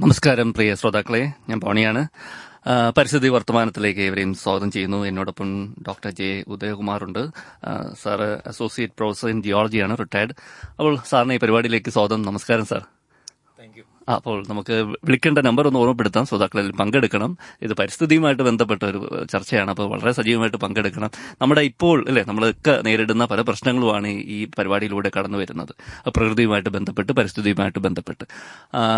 നമസ്കാരം പ്രിയ ശ്രോതാക്കളെ. ഞാൻ പോണിയാണ് പരിസ്ഥിതി വർത്തമാനത്തിലേക്ക് ഇവരെയും സ്വാഗതം ചെയ്യുന്നു. എന്നോടൊപ്പം ഡോക്ടർ ജെ ഉദയകുമാർ ഉണ്ട് സാറ് അസോസിയേറ്റ് പ്രൊഫസർ ഇൻ ജിയോളജിയാണ് റിട്ടയർഡ്. അപ്പോൾ സാറിന് ഈ പരിപാടിയിലേക്ക് സ്വാഗതം. നമസ്കാരം സാർ. ആ, അപ്പോൾ നമുക്ക് വിളിക്കേണ്ട നമ്പർ ഒന്ന് ഓർമ്മപ്പെടുത്താം. ശ്രോതാക്കളിൽ പങ്കെടുക്കണം. ഇത് പരിസ്ഥിതിയുമായിട്ട് ബന്ധപ്പെട്ട ഒരു ചർച്ചയാണ്. അപ്പോൾ വളരെ സജീവമായിട്ട് പങ്കെടുക്കണം. നമ്മുടെ ഇപ്പോൾ അല്ലേ നമ്മളൊക്കെ നേരിടുന്ന പല പ്രശ്നങ്ങളുമാണ് ഈ- പരിപാടിയിലൂടെ കടന്നു വരുന്നത്. പ്രകൃതിയുമായിട്ട് ബന്ധപ്പെട്ട് പരിസ്ഥിതിയുമായിട്ട് ബന്ധപ്പെട്ട്.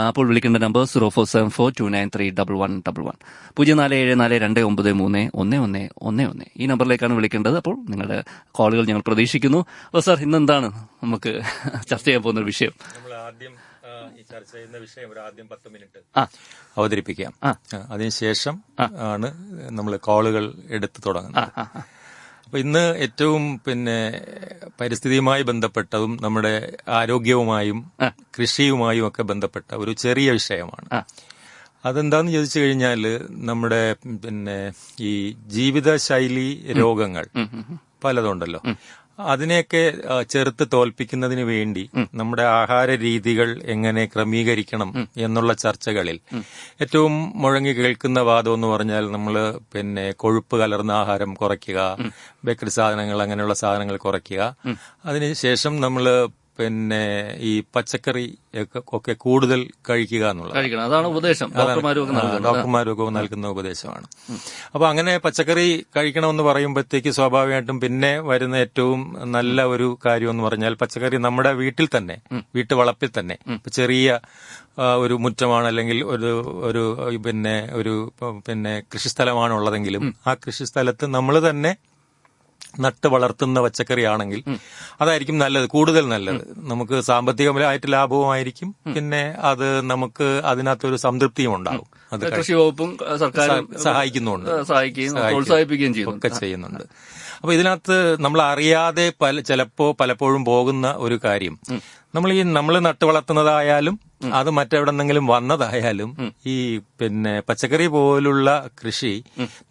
അപ്പോൾ വിളിക്കേണ്ട number zero four seven four two nine three double one double one പൂജ്യം നാല് ഏഴ് നാല് രണ്ട് ഒമ്പത് മൂന്ന് ഒന്ന് ഒന്ന് ഒന്ന്. ഒന്ന് ഈ നമ്പറിലേക്കാണ് വിളിക്കേണ്ടത്. അപ്പോൾ നിങ്ങളുടെ കോളുകൾ ഞങ്ങൾ പ്രതീക്ഷിക്കുന്നു. അപ്പോൾ സാർ ഇന്നെന്താണ് നമുക്ക് ചർച്ച ചെയ്യാൻ പോകുന്ന ഒരു വിഷയം? നമ്മൾ ആദ്യം ചർച്ച ചെയ്യുന്ന വിഷയം ഒരു ആദ്യം പത്ത് മിനിറ്റ്. അവതരിപ്പിക്കാം. അതിനുശേഷം ആണ് നമ്മൾ കോളുകൾ എടുത്തു തുടങ്ങുന്നത്. അപ്പൊ ഇന്ന് ഏറ്റവും പിന്നെ പരിസ്ഥിതിയുമായി ബന്ധപ്പെട്ടതും നമ്മുടെ ആരോഗ്യവുമായും കൃഷിയുമായും ഒക്കെ ബന്ധപ്പെട്ട ഒരു ചെറിയ വിഷയമാണ്. അതെന്താന്ന് ചോദിച്ചു കഴിഞ്ഞാൽ നമ്മുടെ പിന്നെ ഈ ജീവിതശൈലി രോഗങ്ങൾ പലതുണ്ടല്ലോ. അതിനെയൊക്കെ ചെറുത്ത് തോൽപ്പിക്കുന്നതിന് വേണ്ടി നമ്മുടെ ആഹാര രീതികൾ എങ്ങനെ ക്രമീകരിക്കണം എന്നുള്ള ചർച്ചകളിൽ ഏറ്റവും മുഴങ്ങി കേൾക്കുന്ന വാദം എന്ന് പറഞ്ഞാൽ നമ്മൾ പിന്നെ കൊഴുപ്പ് കലർന്ന ആഹാരം കുറയ്ക്കുക ബേക്കറി സാധനങ്ങൾ അങ്ങനെയുള്ള സാധനങ്ങൾ കുറയ്ക്കുക. അതിനുശേഷം നമ്മൾ പിന്നെ ഈ പച്ചക്കറി ഒക്കെ- കൂടുതൽ കഴിക്കുക എന്നുള്ളത്. അതാണ് ഉപദേശം. ഡോക്ടർമാരൊക്കെ നൽകുന്ന ഉപദേശമാണ്. അപ്പൊ അങ്ങനെ പച്ചക്കറി കഴിക്കണമെന്ന് പറയുമ്പോഴത്തേക്ക് സ്വാഭാവികമായിട്ടും പിന്നെ വരുന്ന ഏറ്റവും നല്ല ഒരു കാര്യം എന്ന് പറഞ്ഞാൽ പച്ചക്കറി നമ്മുടെ വീട്ടിൽ തന്നെ വീട്ടുവളപ്പിൽ തന്നെ ചെറിയ ഒരു മുറ്റമാണ് അല്ലെങ്കിൽ ഒരു ഒരു പിന്നെ ഒരു പിന്നെ കൃഷിസ്ഥലമാണ് ഉള്ളതെങ്കിലും ആ കൃഷിസ്ഥലത്ത് നമ്മൾ തന്നെ നട്ട് വളർത്തുന്ന പച്ചക്കറിയാണെങ്കിൽ അതായിരിക്കും നല്ലത് കൂടുതൽ നല്ലത്. നമുക്ക് സാമ്പത്തികമായിട്ട് ലാഭവുമായിരിക്കും പിന്നെ അത് നമുക്ക് അതിനകത്തൊരു സംതൃപ്തിയും ഉണ്ടാകും. അത് കൃഷി വകുപ്പും സർക്കാർ സഹായിക്കുന്നുണ്ട്. സഹായിക്കുകയും പ്രോത്സാഹിപ്പിക്കുകയും ചെയ്യും ഒക്കെ ചെയ്യുന്നുണ്ട്. അപ്പൊ ഇതിനകത്ത് നമ്മൾ അറിയാതെ പല ചിലപ്പോ പലപ്പോഴും പോകുന്ന ഒരു കാര്യം. നമ്മൾ ഈ നമ്മൾ നട്ടു വളർത്തുന്നതായാലും അത് മറ്റെവിടെന്നെങ്കിലും വന്നതായാലും ഈ പിന്നെ പച്ചക്കറി പോലുള്ള കൃഷി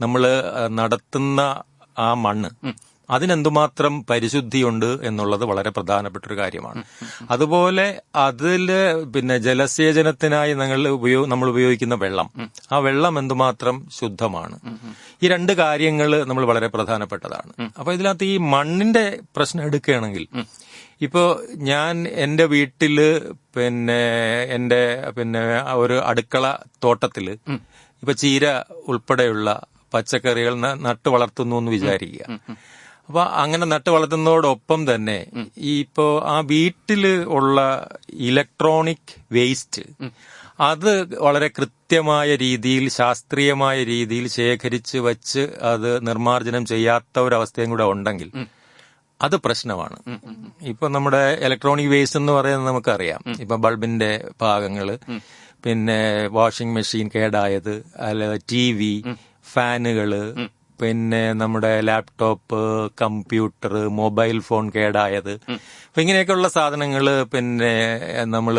നമ്മൾ നടത്തുന്ന ആ മണ്ണ് അതിനെന്തുമാത്രം പരിശുദ്ധിയുണ്ട് എന്നുള്ളത് വളരെ പ്രധാനപ്പെട്ട ഒരു കാര്യമാണ്. അതുപോലെ അതിൽ പിന്നെ ജലസേചനത്തിനായി ഞങ്ങൾ ഉപയോഗ നമ്മൾ ഉപയോഗിക്കുന്ന വെള്ളം. ആ വെള്ളം എന്തുമാത്രം ശുദ്ധമാണ്. ഈ രണ്ട് കാര്യങ്ങൾ നമ്മൾ വളരെ പ്രധാനപ്പെട്ടതാണ്. അപ്പൊ ഇതിനകത്ത് ഈ മണ്ണിന്റെ പ്രശ്നം എടുക്കുകയാണെങ്കിൽ ഇപ്പോ ഞാൻ എന്റെ വീട്ടിൽ പിന്നെ എന്റെ പിന്നെ ഒരു അടുക്കള തോട്ടത്തിൽ ഇപ്പൊ ചീര ഉൾപ്പെടെയുള്ള പച്ചക്കറികൾ നട്ടു വളർത്തുന്നു എന്ന് വിചാരിക്കുക. അപ്പൊ അങ്ങനെ നട്ട് വളർത്തുന്നതോടൊപ്പം തന്നെ ഈ ഇപ്പോ ആ വീട്ടിൽ ഉള്ള ഇലക്ട്രോണിക് വേസ്റ്റ് അത് വളരെ കൃത്യമായ രീതിയിൽ ശാസ്ത്രീയമായ രീതിയിൽ ശേഖരിച്ച് വച്ച് അത് നിർമ്മാർജനം ചെയ്യാത്ത ഒരവസ്ഥയും കൂടെ ഉണ്ടെങ്കിൽ അത് പ്രശ്നമാണ്. ഇപ്പൊ നമ്മുടെ ഇലക്ട്രോണിക് വേസ്റ്റ് എന്ന് പറയുന്നത് നമുക്കറിയാം. ഇപ്പൊ ബൾബിന്റെ ഭാഗങ്ങൾ പിന്നെ വാഷിംഗ് മെഷീൻ കേടായത് അല്ല ടി വി ഫാനുകൾ പിന്നെ നമ്മുടെ ലാപ്ടോപ്പ് കമ്പ്യൂട്ടർ മൊബൈൽ ഫോൺ കേടായത്. അപ്പൊ ഇങ്ങനെയൊക്കെയുള്ള സാധനങ്ങൾ പിന്നെ നമ്മൾ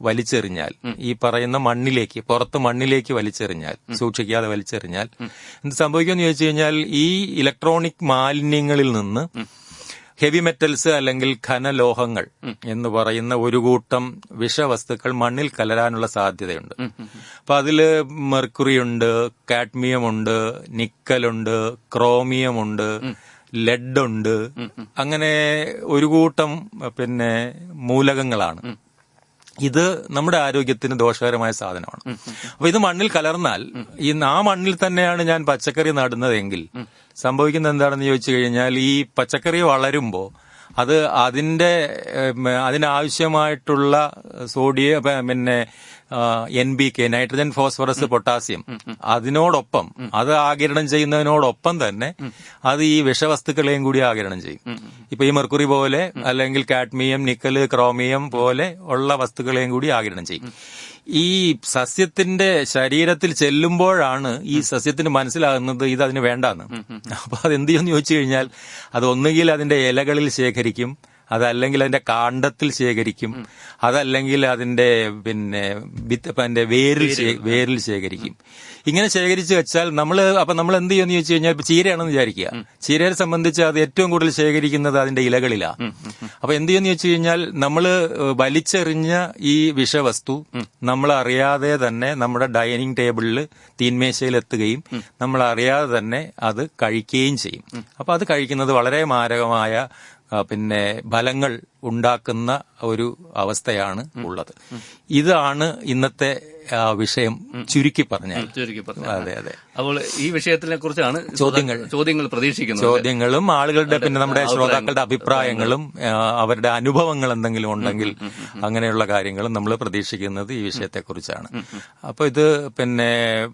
വലിച്ചെറിഞ്ഞാൽ ഈ പറയുന്ന മണ്ണിലേക്ക് പുറത്ത് മണ്ണിലേക്ക് വലിച്ചെറിഞ്ഞാൽ സൂക്ഷിക്കാതെ വലിച്ചെറിഞ്ഞാൽ എന്ത് സംഭവിക്കുമെന്ന് ചോദിച്ചു കഴിഞ്ഞാൽ ഈ ഇലക്ട്രോണിക് മാലിന്യങ്ങളിൽ നിന്ന് ഹെവി മെറ്റൽസ് അല്ലെങ്കിൽ ഖനലോഹങ്ങൾ എന്ന് പറയുന്ന ഒരു കൂട്ടം വിഷവസ്തുക്കൾ മണ്ണിൽ കലരാനുള്ള സാധ്യതയുണ്ട്. അപ്പൊ അതിൽ മെർക്കുറി ഉണ്ട് കാഡ്മിയം ഉണ്ട് നിക്കലുണ്ട് ക്രോമിയം ഉണ്ട് ലെഡ് ഉണ്ട്. അങ്ങനെ ഒരു കൂട്ടം പിന്നെ മൂലകങ്ങളാണ്. ഇത് നമ്മുടെ ആരോഗ്യത്തിന് ദോഷകരമായ സാധനമാണ്. അപ്പൊ ഇത് മണ്ണിൽ കലർന്നാൽ ഈ ആ മണ്ണിൽ തന്നെയാണ് ഞാൻ പച്ചക്കറി നടുന്നതെങ്കിൽ സംഭവിക്കുന്നത് എന്താണെന്ന് ചോദിച്ചു കഴിഞ്ഞാൽ ഈ പച്ചക്കറി വളരുമ്പോൾ അത് അതിന്റെ അതിനാവശ്യമായിട്ടുള്ള സോഡിയം പിന്നെ N B K nitrogen phosphorus potassium അതിനോടൊപ്പം അത് ആകിരണം ചെയ്യുന്നതിനോടൊപ്പം തന്നെ അത് ഈ വിഷവസ്തുക്കളെയും കൂടി ആകിരണം ചെയ്യും. ഇപ്പൊ ഈ മെർക്കുറി പോലെ അല്ലെങ്കിൽ കാഡ്മിയം നിക്കൽ ക്രോമിയം പോലെ ഉള്ള വസ്തുക്കളെയും കൂടി ആകിരണം ചെയ്യും. ഈ സസ്യത്തിന്റെ ശരീരത്തിൽ ചെല്ലുമ്പോഴാണ് ഈ സസ്യത്തിന് മനസ്സിലാകുന്നത് ഇത് അതിന് വേണ്ടാന്ന്. അപ്പൊ അത് എന്ത് ചെയ്യുമെന്ന് ചോദിച്ചു കഴിഞ്ഞാൽ അത് ഒന്നുകിൽ അതിന്റെ ഇലകളിൽ ശേഖരിക്കും അതല്ലെങ്കിൽ അതിന്റെ കാണ്ഡത്തിൽ ശേഖരിക്കും. അതല്ലെങ്കിൽ അതിന്റെ പിന്നെ വിത്ത് അതിന്റെ വേരിൽ വേരിൽ ശേഖരിക്കും. ഇങ്ങനെ ശേഖരിച്ച് വെച്ചാൽ നമ്മൾ അപ്പൊ നമ്മൾ എന്ത് ചെയ്യുമെന്ന് ചോദിച്ചു കഴിഞ്ഞാൽ ഇപ്പൊ ചീരയാണെന്ന് വിചാരിക്കുക. ചീരയെ സംബന്ധിച്ച് അത് ഏറ്റവും കൂടുതൽ ശേഖരിക്കുന്നത് അതിന്റെ ഇലകളിലാണ് അപ്പൊ എന്ത് ചെയ്യുമെന്ന് ചോദിച്ചു കഴിഞ്ഞാൽ നമ്മൾ വലിച്ചെറിഞ്ഞ ഈ വിഷവസ്തു നമ്മൾ അറിയാതെ തന്നെ നമ്മുടെ ഡൈനിങ് ടേബിളിൽ തീന്മേശയിൽ എത്തുകയും നമ്മൾ അറിയാതെ തന്നെ അത് കഴിക്കുകയും ചെയ്യും. അപ്പൊ അത് കഴിക്കുന്നത് വളരെ മാരകമായ പിന്നെ ഫലങ്ങൾ ഉണ്ടാക്കുന്ന ഒരു അവസ്ഥയാണ് ഉള്ളത്. ഇതാണ് ഇന്നത്തെ വിഷയം ചുരുക്കി പറഞ്ഞാൽ. ചുരുക്കി പറഞ്ഞു അതെ അതെ. അപ്പോൾ ഈ വിഷയത്തിനെ കുറിച്ചാണ് ചോദ്യങ്ങൾ. ചോദ്യങ്ങൾ പ്രതീക്ഷിക്കുന്നത്. ചോദ്യങ്ങളും ആളുകളുടെ പിന്നെ നമ്മുടെ ശ്രോതാക്കളുടെ അഭിപ്രായങ്ങളും അവരുടെ അനുഭവങ്ങൾ എന്തെങ്കിലും ഉണ്ടെങ്കിൽ അങ്ങനെയുള്ള കാര്യങ്ങളും നമ്മൾ പ്രതീക്ഷിക്കുന്നത് ഈ വിഷയത്തെക്കുറിച്ചാണ്. അപ്പോൾ ഇത് പിന്നെ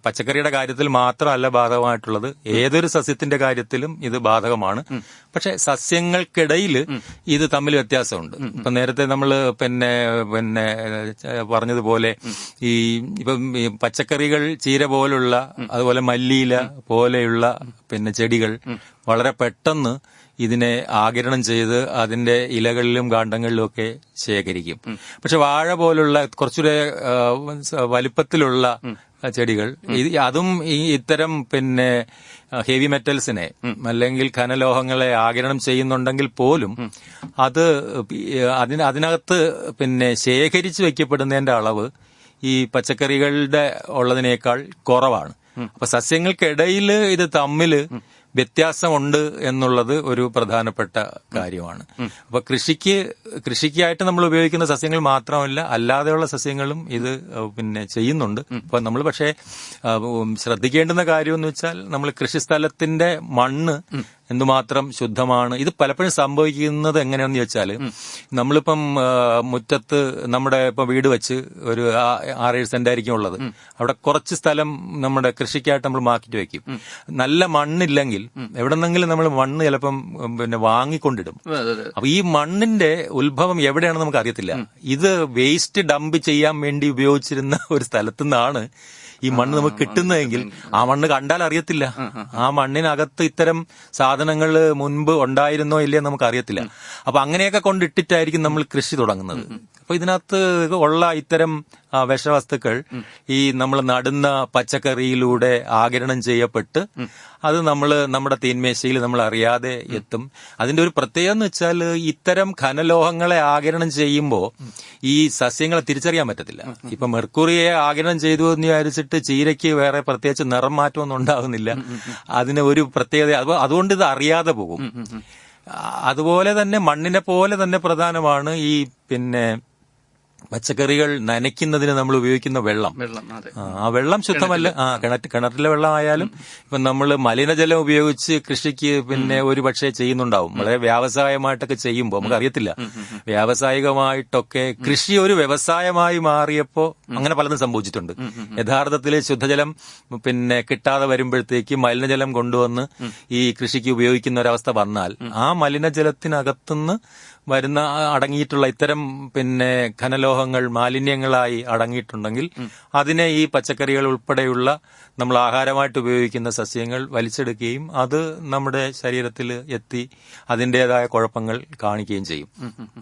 പച്ചക്കറിയുടെ കാര്യത്തിൽ മാത്രമല്ല ബാധകമായിട്ടുള്ളത്. ഏതൊരു സസ്യത്തിന്റെ കാര്യത്തിലും ഇത് ബാധകമാണ്. പക്ഷെ സസ്യങ്ങൾക്കിടയിൽ ഇത് തമ്മിൽ വ്യത്യാസമുണ്ട്. ഇപ്പൊ നേരത്തെ നമ്മൾ പിന്നെ പിന്നെ പറഞ്ഞതുപോലെ ഈ ഇപ്പം പച്ചക്കറികൾ ചീര പോലുള്ള അതുപോലെ മല്ലിയില പോലെയുള്ള പിന്നെ ചെടികൾ വളരെ പെട്ടെന്ന് ഇതിനെ ആകിരണം ചെയ്ത് അതിന്റെ ഇലകളിലും കാണ്ടങ്ങളിലും ഒക്കെ ശേഖരിക്കും. പക്ഷെ വാഴ പോലുള്ള കുറച്ചുകൂടെ വലിപ്പത്തിലുള്ള ചെടികൾ അതും ഈ ഇത്തരം പിന്നെ ഹെവി മെറ്റൽസിനെ അല്ലെങ്കിൽ ഖനലോഹങ്ങളെ ആകിരണം ചെയ്യുന്നുണ്ടെങ്കിൽ പോലും അത് അതിന് അതിനകത്ത് പിന്നെ ശേഖരിച്ചു വെക്കപ്പെടുന്നതിന്റെ അളവ് ഈ പച്ചക്കറികളുടെ ഉള്ളതിനേക്കാൾ കുറവാണ്. അപ്പൊ സസ്യങ്ങൾക്കിടയിൽ ഇത് തമ്മിൽ വ്യത്യാസമുണ്ട് എന്നുള്ളത് ഒരു പ്രധാനപ്പെട്ട കാര്യമാണ്. അപ്പൊ കൃഷിക്ക് കൃഷിക്കായിട്ട് നമ്മൾ ഉപയോഗിക്കുന്ന സസ്യങ്ങൾ മാത്രമല്ല അല്ലാതെയുള്ള സസ്യങ്ങളും ഇത് പിന്നെ ചെയ്യുന്നുണ്ട്. അപ്പൊ നമ്മൾ പക്ഷേ ശ്രദ്ധിക്കേണ്ടുന്ന കാര്യം എന്ന് വെച്ചാൽ നമ്മൾ കൃഷിസ്ഥലത്തിന്റെ മണ്ണ് എന്തുമാത്രം ശുദ്ധമാണ്? ഇത് പലപ്പോഴും സംഭവിക്കുന്നത് എങ്ങനെയാണെന്ന് ചോദിച്ചാൽ നമ്മളിപ്പം മുറ്റത്ത് നമ്മുടെ ഇപ്പൊ വീട് വെച്ച് ഒരു ആറേഴ് സെന്റ് ആയിരിക്കും ഉള്ളത്. അവിടെ കുറച്ച് സ്ഥലം നമ്മുടെ കൃഷിക്കായിട്ട് നമ്മൾ മാക്കിട്ട് വെക്കും. നല്ല മണ്ണില്ലെങ്കിൽ എവിടെന്നെങ്കിലും നമ്മൾ മണ്ണ് ചിലപ്പം പിന്നെ വാങ്ങിക്കൊണ്ടിടും. അപ്പൊ ഈ മണ്ണിന്റെ ഉത്ഭവം എവിടെയാണെന്ന് നമുക്ക് അറിയത്തില്ല. ഇത് വേസ്റ്റ് ഡംപ് ചെയ്യാൻ വേണ്ടി ഉപയോഗിച്ചിരുന്ന ഒരു സ്ഥലത്തു നിന്നാണ് ഈ മണ്ണ് നമുക്ക് കിട്ടുന്നതെങ്കിൽ ആ മണ്ണ് കണ്ടാൽ അറിയത്തില്ല. ആ മണ്ണിനകത്ത് ഇത്തരം സാധനങ്ങൾ മുൻപ് ഉണ്ടായിരുന്നോ ഇല്ലയോ നമുക്ക് അറിയത്തില്ല. അപ്പൊ അങ്ങനെയൊക്കെ കൊണ്ടിട്ടിട്ടായിരിക്കും നമ്മൾ കൃഷി തുടങ്ങുന്നത്. അപ്പൊ ഇതിനകത്ത് ഉള്ള ഇത്തരം വിഷവസ്തുക്കൾ ഈ നമ്മൾ നടുന്ന പച്ചക്കറിയിലൂടെ ആകിരണം ചെയ്യപ്പെട്ട് അത് നമ്മൾ നമ്മുടെ തീന്മേശയിൽ നമ്മൾ അറിയാതെ എത്തും. അതിന്റെ ഒരു പ്രത്യേകത എന്ന് വെച്ചാൽ ഇത്തരം ഖനലോഹങ്ങളെ ആകിരണം ചെയ്യുമ്പോൾ ഈ സസ്യങ്ങളെ തിരിച്ചറിയാൻ പറ്റത്തില്ല. ഇപ്പൊ മെർക്കുറിയെ ആകിരണം ചെയ്തു എന്ന് വിചാരിച്ചിട്ട് ചീരയ്ക്ക് വേറെ പ്രത്യേകിച്ച് നിറം മാറ്റമൊന്നും ഉണ്ടാകുന്നില്ല അതിന് ഒരു പ്രത്യേകത അതുകൊണ്ട് ഇത് അറിയാതെ പോകും. അതുപോലെ തന്നെ മണ്ണിനെ പോലെ തന്നെ പ്രധാനമാണ് ഈ പിന്നെ പച്ചക്കറികൾ നനയ്ക്കുന്നതിന് നമ്മൾ ഉപയോഗിക്കുന്ന വെള്ളം. ആ, വെള്ളം ശുദ്ധമല്ല. ആ കിണറ്റ് കിണറ്റിലെ വെള്ളമായാലും ഇപ്പൊ നമ്മൾ മലിനജലം ഉപയോഗിച്ച് കൃഷിക്ക് പിന്നെ ഒരു പക്ഷേ ചെയ്യുന്നുണ്ടാവും. വളരെ വ്യാവസായമായിട്ടൊക്കെ ചെയ്യുമ്പോൾ നമുക്ക് അറിയത്തില്ല. വ്യാവസായികമായിട്ടൊക്കെ കൃഷി ഒരു വ്യവസായമായി മാറിയപ്പോൾ അങ്ങനെ പലതും സംഭവിച്ചിട്ടുണ്ട്. യഥാർത്ഥത്തിൽ ശുദ്ധജലം പിന്നെ കിട്ടാതെ വരുമ്പോഴത്തേക്ക് മലിനജലം കൊണ്ടുവന്ന് ഈ കൃഷിക്ക് ഉപയോഗിക്കുന്ന ഒരവസ്ഥ വന്നാൽ ആ മലിനജലത്തിനകത്തുനിന്ന് വരുന്ന അടങ്ങിയിട്ടുള്ള ഇത്തരം പിന്നെ ഖനലോഹങ്ങൾ മാലിന്യങ്ങളായി അടങ്ങിയിട്ടുണ്ടെങ്കിൽ അതിനെ ഈ പച്ചക്കറികൾ ഉൾപ്പെടെയുള്ള നമ്മൾ ആഹാരമായിട്ട് ഉപയോഗിക്കുന്ന സസ്യങ്ങൾ വലിച്ചെടുക്കുകയും അത് നമ്മുടെ ശരീരത്തിൽ എത്തി അതിന്റെതായ കുഴപ്പങ്ങൾ കാണിക്കുകയും ചെയ്യും.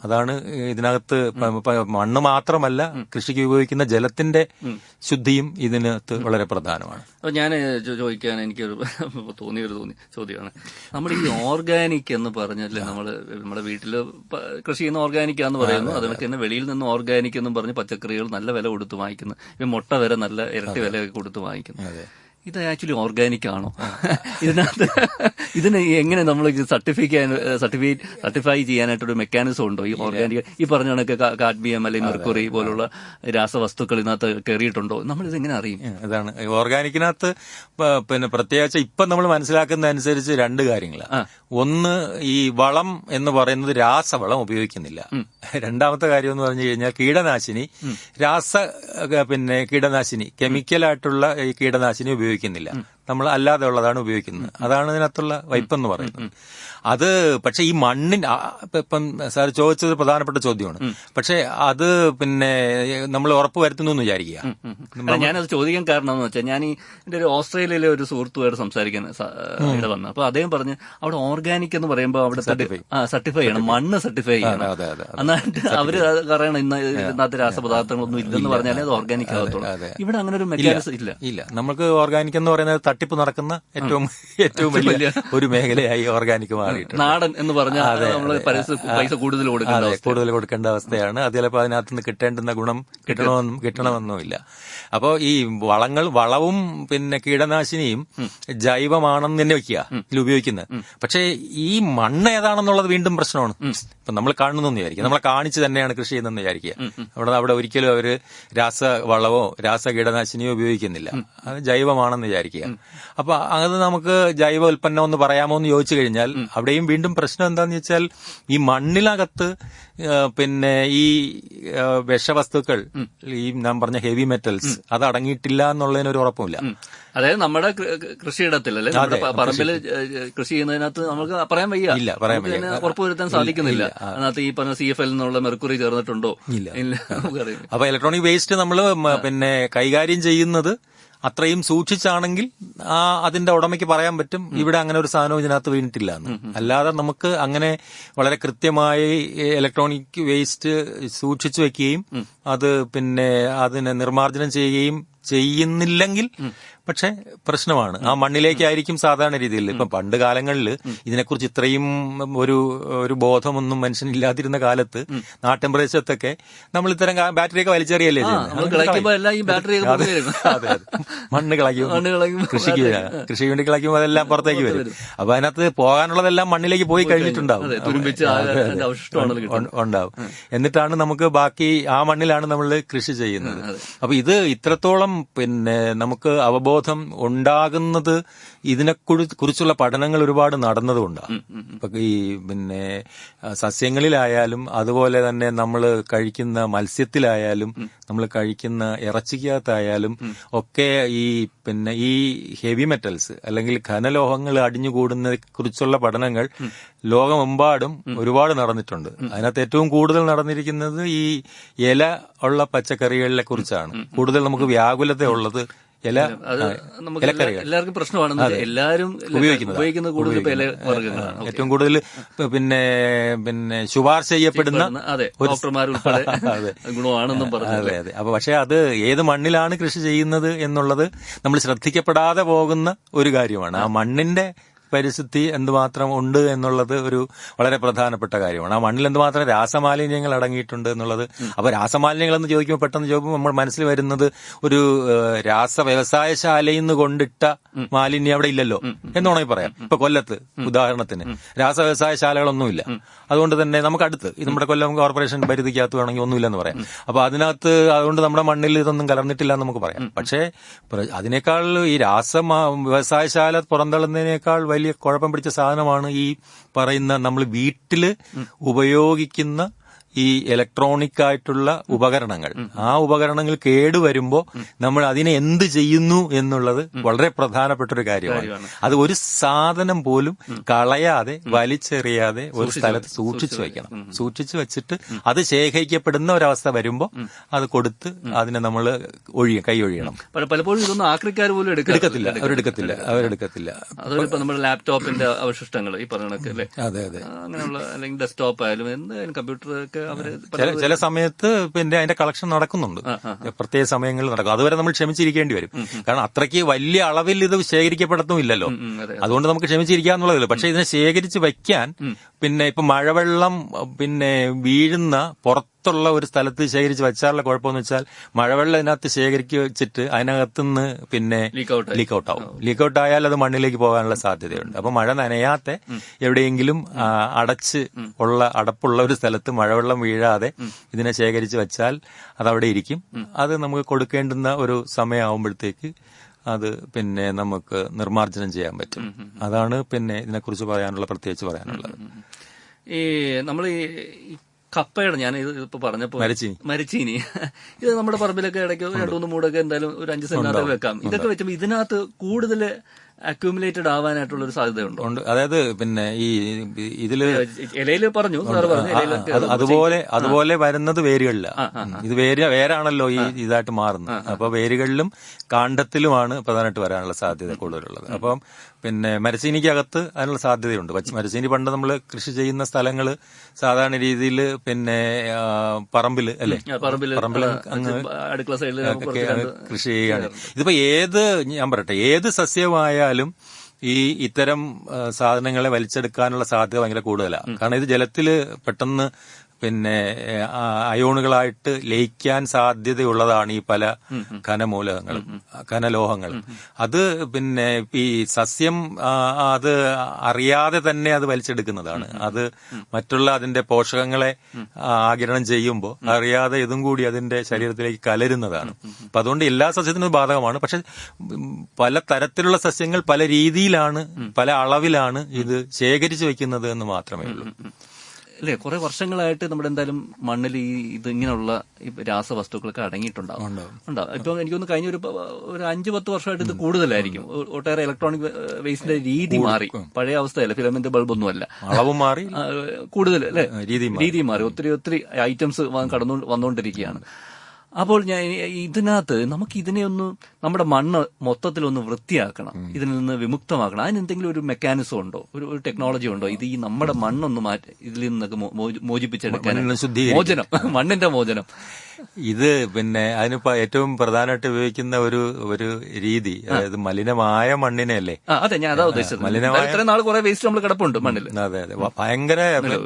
അതാണ് ഇതിനകത്ത് മണ്ണ് മാത്രമല്ല കൃഷിക്ക് ഉപയോഗിക്കുന്ന ജലത്തിന്റെ ശുദ്ധിയും ഇതിനകത്ത് വളരെ പ്രധാനമാണ്. അപ്പോൾ ഞാൻ ചോദിക്കാൻ എനിക്കൊരു തോന്നിയൊരു തോന്നി ചോദ്യമാണ്. നമ്മൾ ഈ ഓർഗാനിക് എന്ന് പറഞ്ഞല്ലേ നമ്മൾ നമ്മുടെ വീട്ടിൽ പ- കൃഷി ചെയ്യുന്ന ഓർഗാനിക് ആണെന്ന് പറയുന്നു. അതിനൊക്കെ തന്നെ വെളിയിൽ നിന്ന് ഓർഗാനിക് എന്നും പറഞ്ഞ് പച്ചക്കറികൾ നല്ല വില കൊടുത്ത് വാങ്ങിക്കുന്നു. ഇപ്പൊ മുട്ട വരെ നല്ല ഇരട്ടി വിലയൊക്കെ കൊടുത്ത് വാങ്ങിക്കുന്നു. ഇത് ആക്ച്വലി ഓർഗാനിക് ആണോ? ഇതിനകത്ത് ഇതിന് എങ്ങനെ നമ്മൾ സർട്ടിഫിക്കാൻ സർട്ടിഫൈ സർട്ടിഫൈ ചെയ്യാനായിട്ടൊരു മെക്കാനിസം ഉണ്ടോ? ഈ ഓർഗാനിക് ഈ പറഞ്ഞ കണക്ക് കാഡ്മിയം അല്ലെങ്കിൽ മെർക്കുറി പോലുള്ള രാസവസ്തുക്കൾ ഇതിനകത്ത് കയറിയിട്ടുണ്ടോ നമ്മൾ ഇത് എങ്ങനെ അറിയും? അതാണ്. ഓർഗാനിക്കിനകത്ത് പിന്നെ പ്രത്യേകിച്ച് ഇപ്പം നമ്മൾ മനസ്സിലാക്കുന്ന അനുസരിച്ച് രണ്ട് കാര്യങ്ങളാണ് ഒന്ന് ഈ വളം എന്ന് പറയുന്നത് രാസവളം ഉപയോഗിക്കുന്നില്ല. രണ്ടാമത്തെ കാര്യം എന്ന് പറഞ്ഞു കഴിഞ്ഞാൽ കീടനാശിനി. രാസ പിന്നെ കീടനാശിനി കെമിക്കലായിട്ടുള്ള ഈ കീടനാശിനി ഉപയോഗിക്കുന്നില്ല. നമ്മൾ അല്ലാതെ ഉള്ളതാണ് ഉപയോഗിക്കുന്നത്. അതാണ് ഇതിനകത്തുള്ള വൈപ്പെന്ന് പറയുന്നത്. അത് പക്ഷെ ഈ മണ്ണിൻ ആ, ഇപ്പൊ- സാർ ചോദിച്ചത് പ്രധാനപ്പെട്ട ചോദ്യമാണ്. പക്ഷെ അത് പിന്നെ നമ്മൾ ഉറപ്പ് വരുത്തുന്നു എന്ന് വിചാരിക്കുക. ഞാനത് ചോദിക്കാൻ കാരണം എന്ന് വെച്ചാൽ ഞാൻ ഈ എന്റെ ഒരു ഓസ്ട്രേലിയയിലെ ഒരു സുഹൃത്തുമായിട്ട് സംസാരിക്കാൻ ഇവിടെ വന്നു. അപ്പൊ അദ്ദേഹം പറഞ്ഞു അവിടെ ഓർഗാനിക് എന്ന് പറയുമ്പോൾ അവിടെ സർട്ടിഫൈ ചെയ്യണം. മണ്ണ് സർട്ടിഫൈ ചെയ്യണം. എന്നിട്ട് അവർ പറയണം ഇന്ന് ഇതിനകത്ത് രാസപദാർത്ഥങ്ങളൊന്നും ഇല്ലെന്ന് പറഞ്ഞാലേ അത് ഓർഗാനിക് ആകത്തുള്ളൂ. ഇവിടെ അങ്ങനെ ഒരു മെക്കാനിസം ഇല്ല. ഇല്ല. നമുക്ക് ഓർഗാനിക് എന്ന് പറയുന്നത് തട്ടിപ്പ് നടക്കുന്ന ഏറ്റവും ഏറ്റവും വലിയ ഒരു മേഖലയായി ഓർഗാനിക് മാറിയിട്ടുണ്ട് നാടൻ എന്ന് പറഞ്ഞാൽ നമ്മൾ പൈസ കൂടുതൽ കൊടുക്കേണ്ട കൂടുതൽ കൊടുക്കേണ്ട അവസ്ഥയാണ്. അത് ചിലപ്പോൾ അതിനകത്ത് നിന്ന് കിട്ടേണ്ടുന്ന ഗുണം കിട്ടണമെന്നും കിട്ടണമെന്നുമില്ല. അപ്പോൾ ഈ വളങ്ങൾ വളവും പിന്നെ കീടനാശിനിയും ജൈവമാണെന്ന് തന്നെ വെക്കുക ഇതിൽ ഉപയോഗിക്കുന്നത്. പക്ഷേ ഈ മണ്ണ് ഏതാണെന്നുള്ളത് വീണ്ടും പ്രശ്നമാണ്. ഇപ്പൊ നമ്മൾ കാണുന്നു വിചാരിക്കുക. നമ്മളെ കാണിച്ച് തന്നെയാണ് കൃഷി ചെയ്യുന്നതെന്ന് വിചാരിക്കുക. അവിടെ അവിടെ ഒരിക്കലും അവർ രാസവളവോ രാസ കീടനാശിനിയോ ഉപയോഗിക്കുന്നില്ല അത് ജൈവമാണെന്ന് വിചാരിക്കുക. അപ്പൊ അത് നമുക്ക് ജൈവ ഉൽപ്പന്നം എന്ന് പറയാമോ എന്ന് ചോദിച്ചു കഴിഞ്ഞാൽ അവിടെയും വീണ്ടും പ്രശ്നം എന്താന്ന് വെച്ചാൽ ഈ മണ്ണിനകത്ത് പിന്നെ ഈ വിഷവസ്തുക്കൾ ഈ ഞാൻ പറഞ്ഞ ഹെവി മെറ്റൽസ് അത് അടങ്ങിയിട്ടില്ല എന്നുള്ളതിനൊരു ഉറപ്പുമില്ല. അതായത് നമ്മുടെ കൃഷിയിടത്തിൽ അല്ലെ? നമ്മുടെ പ- പറമ്പിൽ ഏഹ്, കൃഷി ചെയ്യുന്നതിനകത്ത് നമുക്ക് പറയാൻ വയ്യ. ഇല്ല, പറയാൻ വയ്യ. ഉറപ്പുവരുത്താൻ സാധിക്കുന്നില്ല. അതിനകത്ത് ഈ പറഞ്ഞ സി എഫ് എൽ എന്നുള്ള മെർക്കുറി ചേർന്നിട്ടുണ്ടോ? ഇല്ല. അപ്പൊ ഇലക്ട്രോണിക് വേസ്റ്റ് നമ്മൾ പിന്നെ കൈകാര്യം ചെയ്യുന്നത് അത്രയും സൂക്ഷിച്ചാണെങ്കിൽ ആ അതിന്റെ ഉടമയ്ക്ക് പറയാൻ പറ്റും ഇവിടെ അങ്ങനെ ഒരു സാധനവും ഇതിനകത്ത് വീണിട്ടില്ല എന്ന്. അല്ലാതെ നമുക്ക് അങ്ങനെ വളരെ കൃത്യമായി ഇലക്ട്രോണിക് വേസ്റ്റ് സൂക്ഷിച്ചു വെക്കുകയും അത് പിന്നെ അതിനെ നിർമ്മാർജനം ചെയ്യുകയും ചെയ്യുന്നില്ലെങ്കിൽ പക്ഷെ പ്രശ്നമാണ്. ആ മണ്ണിലേക്കായിരിക്കും സാധാരണ രീതിയിൽ. ഇപ്പം പണ്ട് കാലങ്ങളിൽ ഇതിനെക്കുറിച്ച് ഇത്രയും ഒരു ഒരു ബോധമൊന്നും മനുഷ്യനില്ലാതിരുന്ന കാലത്ത് നാട്ടിൻ പ്രദേശത്തൊക്കെ നമ്മൾ ഇത്തരം ബാറ്ററിയൊക്കെ വലിച്ചെറിയല്ലേ അതെ. മണ്ണ് കളയ്ക്കും കൃഷിക്ക് കൃഷി വേണ്ടി കളയ്ക്കുമ്പോൾ അതെല്ലാം പുറത്തേക്ക് വരും. അപ്പൊ അതിനകത്ത് പോകാനുള്ളതെല്ലാം മണ്ണിലേക്ക് പോയി കഴിഞ്ഞിട്ടുണ്ടാവും. ഉണ്ടാവും. എന്നിട്ടാണ് നമുക്ക് ബാക്കി ആ മണ്ണിലാണ് നമ്മൾ കൃഷി ചെയ്യുന്നത്. അപ്പൊ ഇത് ഇത്രത്തോളം പിന്നെ നമുക്ക് അവബോധം ഉണ്ടാകുന്നത് ഇതിനെ കുറി- കുറിച്ചുള്ള പഠനങ്ങൾ ഒരുപാട് നടന്നതുകൊണ്ടാണ് ഇപ്പൊ ഈ പിന്നെ സസ്യങ്ങളിലായാലും അതുപോലെ തന്നെ നമ്മൾ കഴിക്കുന്ന മത്സ്യത്തിലായാലും നമ്മൾ കഴിക്കുന്ന ഇറച്ചിക്കകത്തായാലും ഒക്കെ ഈ പിന്നെ ഈ ഹെവി മെറ്റൽസ് അല്ലെങ്കിൽ ഘനലോഹങ്ങൾ അടിഞ്ഞുകൂടുന്നതിനെ കുറിച്ചുള്ള പഠനങ്ങൾ ലോകമെമ്പാടും ഒരുപാട് നടന്നിട്ടുണ്ട്. അതിനകത്ത് ഏറ്റവും കൂടുതൽ നടന്നിരിക്കുന്നത് ഈ ഇല ഉള്ള പച്ചക്കറികളെ കുറിച്ചാണ്. കൂടുതൽ നമുക്ക് വ്യാകുലത ഉള്ളത് ഇല അത് നമുക്ക് എല്ലാവർക്കും പ്രശ്നമാണ് എല്ലാവരും ഉപയോഗിക്കുന്ന കൂടുതൽ ഇപ്പൊ ഇല വർഗങ്ങളാണ്. ഏറ്റവും കൂടുതൽ പിന്നെ പിന്നെ ശുപാർശ ചെയ്യപ്പെടുന്ന അതെ ഡോക്ടർമാർ ഉൾപ്പെടെ ഗുണമാണെന്നും പറഞ്ഞു അതെ അതെ. അപ്പൊ പക്ഷെ അത് ഏത് മണ്ണിലാണ് കൃഷി ചെയ്യുന്നത് എന്നുള്ളത് നമ്മൾ ശ്രദ്ധിക്കപ്പെടാതെ പോകുന്ന ഒരു കാര്യമാണ്. ആ മണ്ണിന്റെ പരിസ്ഥിതി എന്തുമാത്രം ഉണ്ട് എന്നുള്ളത് ഒരു വളരെ പ്രധാനപ്പെട്ട കാര്യമാണ്. ആ മണ്ണിൽ എന്തുമാത്രം രാസമാലിന്യങ്ങൾ അടങ്ങിയിട്ടുണ്ട് എന്നുള്ളത്. അപ്പൊ രാസമാലിന്യങ്ങൾ എന്ന് ചോദിക്കുമ്പോൾ പെട്ടെന്ന് ചോദിക്കുമ്പോൾ നമ്മൾ മനസ്സിൽ വരുന്നത് ഒരു രാസ വ്യവസായശാലയിൽ നിന്ന് കൊണ്ടിട്ട മാലിന്യം അവിടെ ഇല്ലല്ലോ എന്ന് എന്നാണെങ്കിൽ പറയാം. ഇപ്പൊ കൊല്ലത്ത് ഉദാഹരണത്തിന് രാസ വ്യവസായശാലകളൊന്നുമില്ല. അതുകൊണ്ട് തന്നെ നമുക്ക് അടുത്ത് നമ്മുടെ കൊല്ലം കോർപ്പറേഷൻ പരിധിക്കകത്ത് വേണമെങ്കിൽ ഒന്നുമില്ലെന്ന് പറയാം. അപ്പൊ അതിനകത്ത് അതുകൊണ്ട് നമ്മുടെ മണ്ണിൽ ഇതൊന്നും കലർന്നിട്ടില്ല എന്ന് നമുക്ക് പറയാം. പക്ഷേ അതിനേക്കാൾ ഈ രാസ വ്യവസായശാല പുറന്തള്ളുന്നതിനേക്കാൾ വലിയ കുഴപ്പം പിടിച്ച സാധനമാണ് ഈ പറയുന്ന നമ്മൾ വീട്ടിൽ ഉപയോഗിക്കുന്ന ഈ ഇലക്ട്രോണിക് ആയിട്ടുള്ള ഉപകരണങ്ങൾ ആ ഉപകരണങ്ങൾ കേടുവരുമ്പോൾ നമ്മൾ അതിനെ എന്ത് ചെയ്യുന്നു എന്നുള്ളത് വളരെ പ്രധാനപ്പെട്ട ഒരു കാര്യമാണ്. അത് ഒരു സാധനം പോലും കളയാതെ വലിച്ചെറിയാതെ ഒരു സ്ഥലത്ത് സൂക്ഷിച്ചു വെക്കണം. സൂക്ഷിച്ചു വെച്ചിട്ട് അത് ശേഖരിക്കപ്പെടുന്ന ഒരവസ്ഥ വരുമ്പോൾ അത് കൊടുത്ത് അതിനെ നമ്മൾ ഒഴിയ കൈ ഒഴിയണം. പല- പലപ്പോഴും ഇതൊന്നും ആക്രിക്കാർ പോലും എടുക്കത്തില്ല. അവരെടുക്കത്തില്ല അവരെടുക്കത്തില്ല നമ്മുടെ ലാപ്ടോപ്പിന്റെ അവശിഷ്ടങ്ങൾ ഈ പറഞ്ഞൊക്കെ അല്ലേ? അതെ അതെ. അങ്ങനെയുള്ള അല്ലെങ്കിൽ ഡെസ്ക്ടോപ്പ് ആയാലും എന്തായാലും കമ്പ്യൂട്ടർ ഒക്കെ അവർ ചില സമയത്ത് പിന്നെ അതിന്റെ കളക്ഷൻ നടക്കുന്നുണ്ട്. പ്രത്യേക സമയങ്ങളിൽ നടക്കും. അതുവരെ നമ്മൾ ക്ഷമിച്ചിരിക്കേണ്ടി വരും. കാരണം അത്രയ്ക്ക് വലിയ അളവിൽ ഇത് ശേഖരിക്കപ്പെടത്തുമില്ലല്ലോ അതുകൊണ്ട് നമുക്ക് ക്ഷമിച്ചിരിക്കാന്നുള്ളതില്ല പക്ഷെ ഇതിനെ ശേഖരിച്ച് വയ്ക്കാൻ പിന്നെ ഇപ്പൊ മഴവെള്ളം പിന്നെ വീഴുന്ന പുറത്തുള്ള ഒരു സ്ഥലത്ത് ശേഖരിച്ച് വെച്ചാലുള്ള കുഴപ്പമെന്ന് വെച്ചാൽ മഴവെള്ളം ഇതിനകത്ത് ശേഖരിച്ച് വെച്ചിട്ട് അതിനകത്തുനിന്ന് പിന്നെ ലീക്ക് ഔട്ട് ആവും. ലീക്ക് ഔട്ട് ആയാൽ അത് മണ്ണിലേക്ക് പോകാനുള്ള സാധ്യതയുണ്ട്. അപ്പൊ മഴ നനയാത്ത എവിടെയെങ്കിലും അടച്ച് ഉള്ള അടപ്പുള്ള ഒരു സ്ഥലത്ത് മഴവെള്ളം വീഴാതെ ഇതിനെ ശേഖരിച്ച് വെച്ചാൽ അത് അവിടെ ഇരിക്കും അത് നമുക്ക് കൊടുക്കേണ്ടുന്ന ഒരു സമയമാകുമ്പോഴത്തേക്ക് അത് പിന്നെ നമുക്ക് നിർമ്മാർജനം ചെയ്യാൻ പറ്റും. അതാണ് പിന്നെ ഇതിനെക്കുറിച്ച് പറയാനുള്ള പ്രത്യേകിച്ച് പറയാനുള്ളത്. ഈ നമ്മൾ ഈ കപ്പയുടെ ഞാൻ ഇത് ഇപ്പൊ പറഞ്ഞപ്പോ മരച്ചീനി. ഇത് നമ്മുടെ പറമ്പിലൊക്കെ ഇടയ്ക്ക് രണ്ടു മൂന്ന് മൂടൊക്കെ എന്തായാലും ഒരു അഞ്ച് സെന്റ് വെക്കാം. ഇതൊക്കെ വെച്ചപ്പോ ഇതിനകത്ത് കൂടുതൽ അക്യൂമുലേറ്റഡ് ആവാനായിട്ടുള്ള ഒരു സാധ്യതയുണ്ടോ? ഉണ്ട്. അതായത് പിന്നെ ഈ ഇതിൽ ഇലയിൽ പറഞ്ഞു അതുപോലെ അതുപോലെ വരുന്നത് വേരുകളില. ഇത് വേര് വേരാണല്ലോ ഈ ഇതായിട്ട് മാറുന്നത്. അപ്പൊ വേരുകളിലും കാണ്ഡത്തിലുമാണ് പ്രധാനമായിട്ട് വരാനുള്ള സാധ്യത കൂടുതലുള്ളത്. അപ്പം പിന്നെ മരച്ചീനിക്കകത്ത് അതിനുള്ള സാധ്യതയുണ്ട്. മരച്ചീനി പണ്ട് നമ്മൾ കൃഷി ചെയ്യുന്ന സ്ഥലങ്ങൾ സാധാരണ രീതിയിൽ പിന്നെ പറമ്പിൽ അല്ലെ? പറമ്പിൽ അടുക്കള സൈഡിൽ അങ്ങ് കൃഷി ചെയ്യുകയാണ്. ഇതിപ്പോ ഏത് ഞാൻ പറയട്ടെ ഏത് സസ്യമായാലും ഈ ഇത്തരം സാധനങ്ങളെ വലിച്ചെടുക്കാനുള്ള സാധ്യത ഭയങ്കര കൂടുതലാണ് കാരണം ഇത് ജലത്തിൽ പെട്ടെന്ന് പിന്നെ അയോണുകളായിട്ട് ലയിക്കാൻ സാധ്യതയുള്ളതാണ് ഈ പല ഖനമൂലകങ്ങളും ഖനലോഹങ്ങളും അത് പിന്നെ ഈ സസ്യം അത് അറിയാതെ തന്നെ അത് വലിച്ചെടുക്കുന്നതാണ്. അത് മറ്റുള്ള അതിന്റെ പോഷകങ്ങളെ ആകിരണം ആഗിരണം ചെയ്യുമ്പോൾ അറിയാതെ ഇതും കൂടി അതിന്റെ ശരീരത്തിലേക്ക് കലരുന്നതാണ്. അപ്പൊ അതുകൊണ്ട് എല്ലാ സസ്യത്തിനും ബാധകമാണ്. പക്ഷെ പല തരത്തിലുള്ള സസ്യങ്ങൾ പല രീതിയിലാണ് പല അളവിലാണ് ഇത് ശേഖരിച്ചു വെക്കുന്നത് എന്ന് മാത്രമേ ഉള്ളൂ. അല്ലേ? കുറെ വർഷങ്ങളായിട്ട് നമ്മുടെ എന്തായാലും മണ്ണിൽ ഈ ഇതിങ്ങനെയുള്ള ഈ രാസവസ്തുക്കളൊക്കെ അടങ്ങിയിട്ടുണ്ടാവും. ഉണ്ടാവും. ഇപ്പൊ എനിക്ക് തോന്നുന്നു കഴിഞ്ഞ ഒരു ഒരു അഞ്ചു പത്ത് വർഷമായിട്ട് ഇത് കൂടുതലായിരിക്കും. ഒട്ടേറെ ഇലക്ട്രോണിക് വേസ്റ്റിന്റെ രീതി മാറി. പഴയ അവസ്ഥയല്ല. ഫിലമെന്റ് ബൾബ് ഒന്നുമല്ല അളവ് മാറി. കൂടുതൽ അല്ലെ? രീതി രീതി മാറി. ഒത്തിരി ഒത്തിരി ഐറ്റംസ് കടന്നു വന്നുകൊണ്ടിരിക്കുകയാണ് അപ്പോൾ ഞാൻ ഇതിനകത്ത് നമുക്ക് ഇതിനെ ഒന്ന് നമ്മുടെ മണ്ണ് മൊത്തത്തിൽ ഒന്ന് വൃത്തിയാക്കണം ഇതിൽ നിന്ന് വിമുക്തമാക്കണം. അതിന് എന്തെങ്കിലും ഒരു മെക്കാനിസം ഉണ്ടോ? ഒരു ഒരു ടെക്നോളജി ഉണ്ടോ? ഇത് ഈ നമ്മുടെ മണ്ണൊന്ന് മാറ്റി ഇതിൽ നിന്നൊക്കെ മോചിപ്പിച്ചെടുക്കാൻ മോചനം. മണ്ണിന്റെ മോചനം. ഇത് പിന്നെ അതിനിപ്പോ ഏറ്റവും പ്രധാനമായിട്ട് ഉപയോഗിക്കുന്ന ഒരു ഒരു രീതി അതായത് മലിനമായ മണ്ണിനെ അല്ലേ അതെ ഞാൻ അതാ ഉദ്ദേശിച്ചത്. മലിനമായ- ഇത്രയും നാൾ കുറെ വേസ്റ്റ് നമ്മൾ കിടപ്പുണ്ട് മണ്ണിൽ അതെ അതെ. ഭയങ്കര ഒരു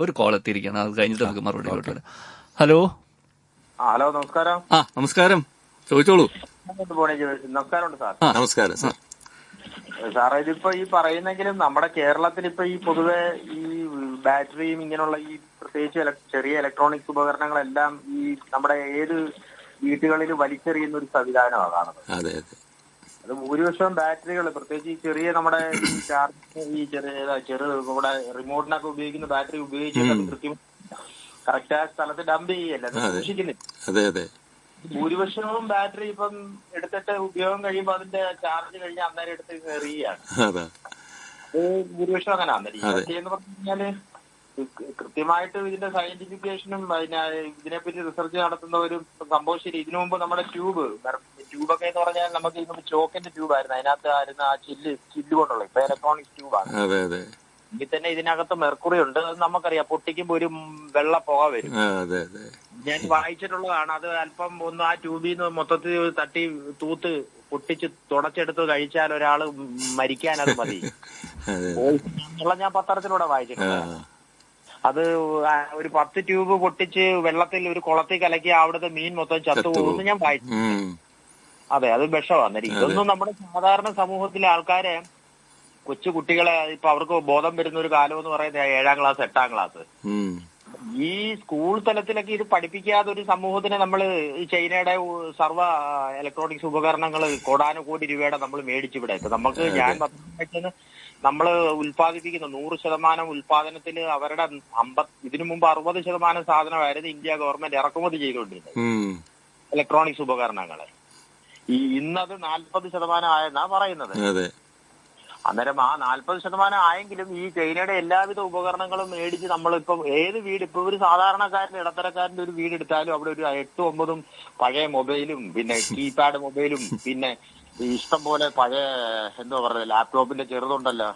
ഒരു- എത്തിയിരിക്കുകയാണ് അത് കഴിഞ്ഞിട്ട് നമുക്ക് മറുപടി ഹലോ? ഹലോ നമസ്കാരം. ആ നമസ്കാരം. ചോദിച്ചോളൂ. നമസ്കാരം നമസ്കാരമുണ്ട് സാർ. ആ. നമസ്കാരം സാർ. സാറേ ഇതിപ്പോ ഈ പറയുന്നെങ്കിലും നമ്മുടെ കേരളത്തിൽ ഇപ്പൊ ഈ പൊതുവെ ഈ ബാറ്ററിയും ഇങ്ങനെയുള്ള ഈ പ്രത്യേകിച്ച് ചെറിയ ഇലക്ട്രോണിക്സ് ഉപകരണങ്ങളെല്ലാം ഈ നമ്മുടെ ഏത് വീട്ടുകളിൽ വലിച്ചെറിയുന്ന ഒരു സംവിധാനമാണ് കാണുന്നത്. അതെ ഭൂരിപക്ഷം ബാറ്ററികൾ പ്രത്യേകിച്ച് ഈ ചെറിയ നമ്മുടെ ഈ ചാർജ് ഈ ചെറിയ ചെറു നമ്മുടെ റിമോട്ടിനൊക്കെ ഉപയോഗിക്കുന്ന ബാറ്ററി ഉപയോഗിച്ചിട്ട് അത് കൃത്യം ആ സ്ഥലത്ത് ഡംപ് ചെയ്യല്ല? അത് സൂക്ഷിക്കുന്നില്ല. അതെ അതെ. ഭൂരിപക്ഷവും ബാറ്ററി ഇപ്പം എടുത്തിട്ട് ഉപയോഗം കഴിയുമ്പോൾ അതിന്റെ ചാർജ് കഴിഞ്ഞ് അന്നേരം എടുത്ത് കയറിയാണ് ഭൂരിപക്ഷം അങ്ങനെ. അന്നേരം പറഞ്ഞാൽ എന്ന് പറഞ്ഞു കഴിഞ്ഞാൽ കൃത്യമായിട്ട് ഇതിന്റെ സയന്റിഫിക്കേഷനും പിന്നെ ഇതിനെപ്പറ്റി റിസർച്ച് നടത്തുന്ന ഒരു സംഭവം ശരി. ഇതിനു മുമ്പ് നമ്മുടെ ട്യൂബ് ട്യൂബൊക്കെ എന്ന് പറഞ്ഞാൽ നമുക്ക് ഇതിന് ചോക്കിന്റെ ട്യൂബായിരുന്നു അതിനകത്ത് ആയിരുന്നു ആ ചില്ല് ചില്ല് കൊണ്ടുള്ള ഇപ്പൊ ഇലക്ട്രോണിക് ട്യൂബാണ് എങ്കിൽ തന്നെ ഇതിനകത്ത് മെർക്കുറി ഉണ്ട്. അത് നമുക്കറിയാം. പൊട്ടിക്കുമ്പോ ഒരു വെള്ള പുക വരും. ഞാൻ വായിച്ചിട്ടുള്ളതാണ്. അത് അല്പം ഒന്ന് ആ ട്യൂബിൽ നിന്ന് മൊത്തത്തിൽ തട്ടി തൂത്ത് പൊട്ടിച്ച് തുടച്ചെടുത്ത് കഴിച്ചാൽ ഒരാൾ മരിക്കാൻ അത് മതി എന്നുള്ള ഞാൻ പത്രത്തിലൂടെ വായിച്ചിട്ടുണ്ട്. അത് ഒരു പത്ത് ട്യൂബ് പൊട്ടിച്ച് വെള്ളത്തിൽ ഒരു കുളത്തിൽ കലക്കി അവിടുത്തെ മീൻ മൊത്തം ചത്തുപോകുന്നു ഞാൻ വായിച്ചു അതെ അത് വിഷമാണ് ഇതൊന്നും നമ്മുടെ സാധാരണ സമൂഹത്തിലെ ആൾക്കാരെ കൊച്ചു കുട്ടികളെ ഇപ്പൊ അവർക്ക് ബോധം വരുന്ന ഒരു കാലം എന്ന് പറയുന്നത് ഏഴാം ക്ലാസ് എട്ടാം ക്ലാസ്. ഈ സ്കൂൾ തലത്തിലൊക്കെ ഇത് പഠിപ്പിക്കാതെ ഒരു സമൂഹത്തിന് നമ്മൾ ചൈനയുടെ സർവ സർവ ഇലക്ട്രോണിക്സ് ഉപകരണങ്ങൾ കോടാനുകോടി രൂപയുടെ നമ്മൾ മേടിച്ചിവിടെ ഇപ്പൊ നമുക്ക് ഞാൻ നമ്മൾ ഉൽപ്പാദിപ്പിക്കുന്ന നൂറ് ശതമാനം ഉൽപാദനത്തിൽ അവരുടെ അമ്പത് ഇതിനു മുമ്പ് അറുപത് ശതമാനം സാധനമായിരുന്നു ഇന്ത്യ ഗവൺമെന്റ് ഇറക്കുമതി ചെയ്തുകൊണ്ടിരുന്നത്. ഇലക്ട്രോണിക്സ് ഉപകരണങ്ങൾ ഈ ഇന്നത് നാൽപ്പത് ശതമാനം ആയെന്നാ പറയുന്നത്. അന്നേരം ആ നാൽപ്പത് ശതമാനം ആയെങ്കിലും ഈ ചൈനയുടെ എല്ലാവിധ ഉപകരണങ്ങളും മേടിച്ച് നമ്മളിപ്പം ഏത് വീട് ഇപ്പൊ ഒരു സാധാരണക്കാരന്റെ ഇടത്തരക്കാരന്റെ ഒരു വീട് എടുത്താലും അവിടെ ഒരു എട്ടും ഒമ്പതും പഴയ മൊബൈലും പിന്നെ കീപാഡ് മൊബൈലും പിന്നെ ഇഷ്ടം പോലെ പഴയ എന്തോ പറയുന്നത് ലാപ്ടോപ്പിന്റെ ചെറുതുണ്ടല്ലോ.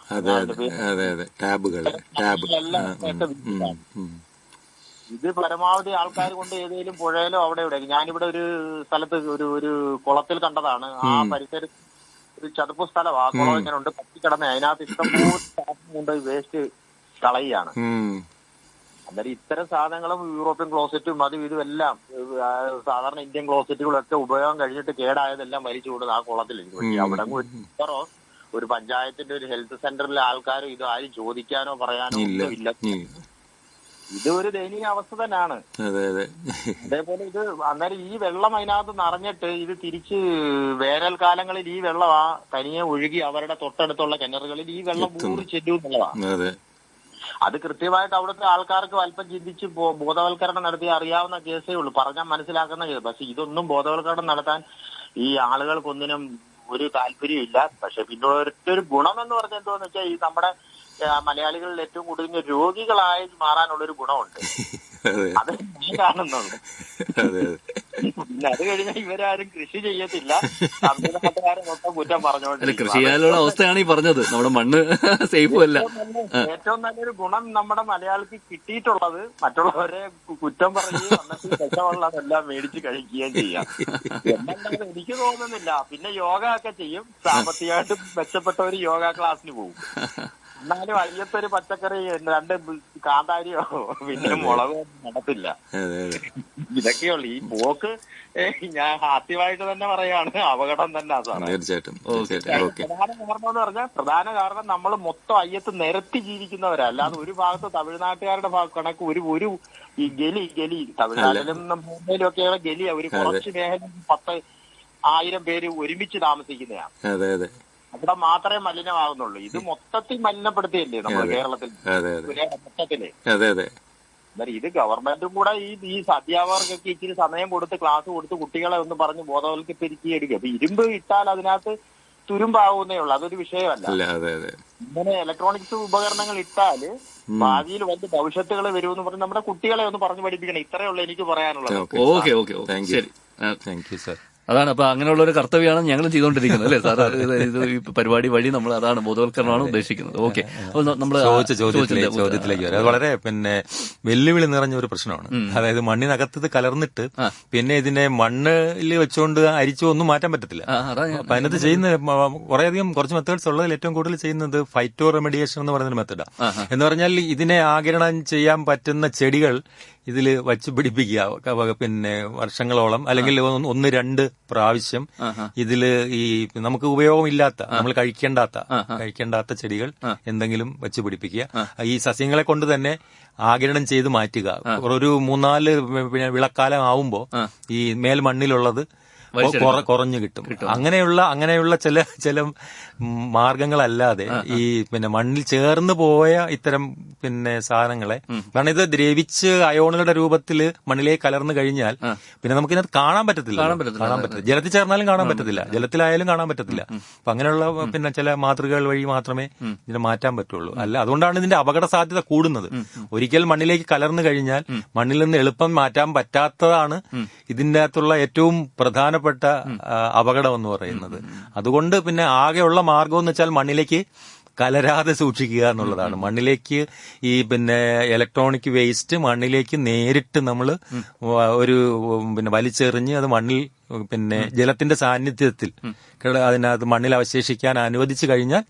ഇത് പരമാവധി ആൾക്കാർ കൊണ്ട് ഏതെങ്കിലും പുഴയിലോ അവിടെ ഇവിടെ ഞാനിവിടെ ഒരു സ്ഥലത്ത് ഒരു ഒരു കുളത്തിൽ കണ്ടതാണ്. ആ പരിസരത്ത് ഒരു ചതുപ്പ് സ്ഥലം കുളം ഇങ്ങനെ ഉണ്ട് പറ്റിക്കിടന്ന് അതിനകത്ത് ഇഷ്ടംപോലെ കൊണ്ട് വേസ്റ്റ് കളയാണ് അന്നേരം ഇത്തരം സാധനങ്ങളും യൂറോപ്യൻ ക്ലോസറ്റും അതും ഇതും എല്ലാം സാധാരണ ഇന്ത്യൻ ക്ലോസറ്റുകളും ഒക്കെ ഉപയോഗം കഴിഞ്ഞിട്ട് കേടായതെല്ലാം വലിച്ചു കൊടുത്ത് ആ കുളത്തിൽ അവിടെ ഒരു പഞ്ചായത്തിന്റെ ഒരു ഹെൽത്ത് സെന്ററിലെ ആൾക്കാരും ഇത് ആരും ചോദിക്കാനോ പറയാനോ ഇല്ല. ഇത് ഒരു ദയനീയ അവസ്ഥ തന്നെയാണ്. അതെ അതെ. അതേപോലെ ഇത് അന്നേരം ഈ വെള്ളം അതിനകത്ത് നിറഞ്ഞിട്ട് ഇത് തിരിച്ച് വേനൽക്കാലങ്ങളിൽ ഈ വെള്ളം ആ തനിയെ ഒഴുകി അവരുടെ തൊട്ടടുത്തുള്ള കിണറുകളിൽ ഈ വെള്ളം ഊറി ചെല്ലും എന്നുള്ളതാണ് അതെ. കൃത്യമായിട്ട് അവിടുത്തെ ആൾക്കാർക്ക് അല്പം ചിന്തിച്ച് ബോധവൽക്കരണം നടത്തി അറിയാവുന്ന കേസേ ഉള്ളൂ. പറഞ്ഞാൽ മനസ്സിലാക്കുന്ന കേസ്. പക്ഷെ ഇതൊന്നും ബോധവൽക്കരണം നടത്താൻ ഈ ആളുകൾക്കൊന്നിനും ഒരു താല്പര്യം ഇല്ല പക്ഷെ പിന്നെ ഒരൊറ്റൊരു ഗുണം എന്ന് പറഞ്ഞാൽ എന്തോന്ന് വെച്ചാൽ ഈ നമ്മുടെ മലയാളികളിൽ ഏറ്റവും കൂടുതൽ രോഗികളായി മാറാനുള്ളൊരു ഗുണമുണ്ട്. അതെ. കാണുന്നുണ്ട് അതെ അതെ. പിന്നെ അത് കഴിഞ്ഞാൽ ഇവരാരും കൃഷി ചെയ്യത്തില്ല. തമിഴ്നാട്ടുകാരെ മൊത്തം കുറ്റം കൃഷി ചെയ്യാനുള്ള അവസ്ഥയാണ് ഈ പറഞ്ഞത്. നമ്മുടെ മണ്ണ് സേഫും അല്ല ഏറ്റവും നല്ലൊരു ഗുണം നമ്മുടെ മലയാളിക്ക് കിട്ടിയിട്ടുള്ളത് മറ്റുള്ളവരെ കുറ്റം പറയുകയും എന്നിട്ട് വിഷമുള്ളതെല്ലാം മേടിച്ച് കഴിക്കുകയും ചെയ്യാം. എന്നല്ലാതെ എനിക്ക് തോന്നുന്നില്ല. പിന്നെ യോഗ ഒക്കെ ചെയ്യും. സാമ്പത്തികമായിട്ട് മെച്ചപ്പെട്ടവർ യോഗ ക്ലാസ്സിന് പോകും എന്നാലും അയ്യത്തൊരു പച്ചക്കറി രണ്ട് കാന്താരിയോ പിന്നെ മുളകോ നടത്തില്ല. അതെ അതെ. ഇതൊക്കെയുള്ളു ഈ പോക്ക് ഞാൻ ആദ്യമായിട്ട് തന്നെ പറയാണ് അപകടം തന്നെ അതാണ് തീർച്ചയായിട്ടും പ്രധാന കാരണം എന്ന് പറഞ്ഞാൽ പ്രധാന കാരണം നമ്മൾ മൊത്തം അയ്യത്ത് നിരത്തി ജീവിക്കുന്നവരാ. അല്ലാതെ ഒരു ഭാഗത്ത് തമിഴ്നാട്ടുകാരുടെ ഭാഗം കണക്ക് ഒരു ഒരു ഈ ഗലി ഗലി. തമിഴ്നാട്ടിലും മുംബൈയിലും ഒക്കെയുള്ള ഗലിയാ. ഒരു കുറച്ച് മേഖല പത്ത് ആയിരം പേര് ഒരുമിച്ച് താമസിക്കുന്നതാണ് അതെ അതെ. അവിടെ മാത്രമേ മലിനമാകുന്നുള്ളൂ. ഇത് മൊത്തത്തിൽ മലിനപ്പെടുത്തിയല്ലേ നമ്മൾ കേരളത്തിൽ? അതെ അതെ. മൊത്തത്തിൽ. ഇത് ഗവൺമെന്റും കൂടെ ഈ ഈ അധ്യാപകർക്കൊക്കെ ഇച്ചിരി സമയം കൊടുത്ത് ക്ലാസ് കൊടുത്ത് കുട്ടികളെ ഒന്ന് പറഞ്ഞ് ബോധവൽക്കരിക്കുകയെടുക്കുക അപ്പൊ ഇരുമ്പ് ഇട്ടാൽ അതിനകത്ത് തുരുമ്പാവുന്നേ ഉള്ളൂ. അതൊരു വിഷയമല്ല. അല്ല അതെ അതെ. ഇങ്ങനെ ഇലക്ട്രോണിക്സ് ഉപകരണങ്ങൾ ഇട്ടാൽ ഭാവിയിൽ വലിയ ഭവിഷ്യത്തുകൾ വരുമെന്ന് പറഞ്ഞ് നമ്മുടെ കുട്ടികളെ ഒന്ന് പറഞ്ഞു പഠിപ്പിക്കണം. ഇത്രയേ ഉള്ളൂ എനിക്ക് പറയാനുള്ളത്. ഓക്കെ ഓക്കെ ശരി. താങ്ക് യു സാർ അതാണ് അപ്പൊ അങ്ങനെയുള്ള ഒരു കർത്തവ്യമാണ് ഞങ്ങൾ ചെയ്തുകൊണ്ടിരിക്കുന്നത് അല്ലേ സാർ ഇത് ഈ പരിപാടി വഴി നമ്മൾ അതാണ് ബോധവൽക്കരണമാണ് ഉദ്ദേശിക്കുന്നത്. ഓക്കെ. നമ്മൾ ചോദിച്ച ചോദ്യത്തിലേക്ക് വരാം. അത് വളരെ പിന്നെ വെല്ലുവിളി നിറഞ്ഞ ഒരു പ്രശ്നമാണ്. അതായത് മണ്ണിനകത്ത് ഇത് കലർന്നിട്ട് പിന്നെ ഇതിനെ മണ്ണിൽ വെച്ചുകൊണ്ട് അരിച്ചു ഒന്നും മാറ്റാൻ പറ്റത്തില്ല. അപ്പൊ അതിനകത്ത് ചെയ്യുന്ന കുറേയധികം കുറച്ച് മെത്തേഡ്സ് ഉള്ളതിൽ ഏറ്റവും കൂടുതൽ ചെയ്യുന്നത് ഫൈറ്റോ റെമഡിയേഷൻ എന്ന് പറയുന്ന മെത്തേഡാണ് എന്ന് പറഞ്ഞാൽ ഇതിനെ ആകിരണം ചെയ്യാൻ പറ്റുന്ന ചെടികൾ ഇതിൽ വച്ച് പിടിപ്പിക്കുക. പിന്നെ വർഷങ്ങളോളം അല്ലെങ്കിൽ ഒന്ന് രണ്ട് പ്രാവശ്യം ഇതിൽ ഈ നമുക്ക് ഉപയോഗമില്ലാത്ത നമ്മൾ കഴിക്കേണ്ടാത്ത കഴിക്കേണ്ടാത്ത ചെടികൾ എന്തെങ്കിലും വെച്ച് പിടിപ്പിക്കുക. ഈ സസ്യങ്ങളെ കൊണ്ട് തന്നെ ആകിരണം ചെയ്ത് മാറ്റുക. ഒരു മൂന്നാൽ പിന്നെ വിളക്കാലം ആവുമ്പോൾ ഈ മേൽ മണ്ണിലുള്ളത് കുറഞ്ഞു കിട്ടും. അങ്ങനെയുള്ള അങ്ങനെയുള്ള ചില ചില മാർഗങ്ങളല്ലാതെ ഈ പിന്നെ മണ്ണിൽ ചേർന്ന് പോയ ഇത്തരം പിന്നെ സാധനങ്ങളെ കാരണം ഇത് ദ്രവിച്ച് അയോണുകളുടെ രൂപത്തിൽ മണ്ണിലേക്ക് കലർന്നു കഴിഞ്ഞാൽ പിന്നെ നമുക്ക് ഇതിനകത്ത് കാണാൻ പറ്റത്തില്ല. കാണാൻ പറ്റത്തില്ല. പറ്റില്ല ജലത്തിൽ ചേർന്നാലും കാണാൻ പറ്റത്തില്ല. ജലത്തിലായാലും കാണാൻ പറ്റത്തില്ല. അപ്പൊ അങ്ങനെയുള്ള പിന്നെ ചില മാതൃകകൾ വഴി മാത്രമേ ഇതിനെ മാറ്റാൻ പറ്റുള്ളൂ. അല്ല അതുകൊണ്ടാണ് ഇതിന്റെ അപകട സാധ്യത കൂടുന്നത്. ഒരിക്കൽ മണ്ണിലേക്ക് കലർന്നു കഴിഞ്ഞാൽ മണ്ണിൽ നിന്ന് എളുപ്പം മാറ്റാൻ പറ്റാത്തതാണ് ഇതിന്റെ അകത്തുള്ള ഏറ്റവും പ്രധാനപ്പെട്ട അപകടം എന്ന് പറയുന്നത്. അതുകൊണ്ട് പിന്നെ ആകെയുള്ള മാർഗം എന്ന് വെച്ചാൽ മണ്ണിലേക്ക് കലരാതെ സൂക്ഷിക്കുക എന്നുള്ളതാണ്. മണ്ണിലേക്ക് ഈ പിന്നെ ഇലക്ട്രോണിക് വേസ്റ്റ് മണ്ണിലേക്ക് നേരിട്ട് നമ്മൾ ഒരു പിന്നെ വലിച്ചെറിഞ്ഞ് അത് മണ്ണിൽ പിന്നെ ജലത്തിന്റെ സാന്നിധ്യത്തിൽ അതിനകത്ത് മണ്ണിൽ അവശേഷിക്കാൻ അനുവദിച്ചു കഴിഞ്ഞാൽ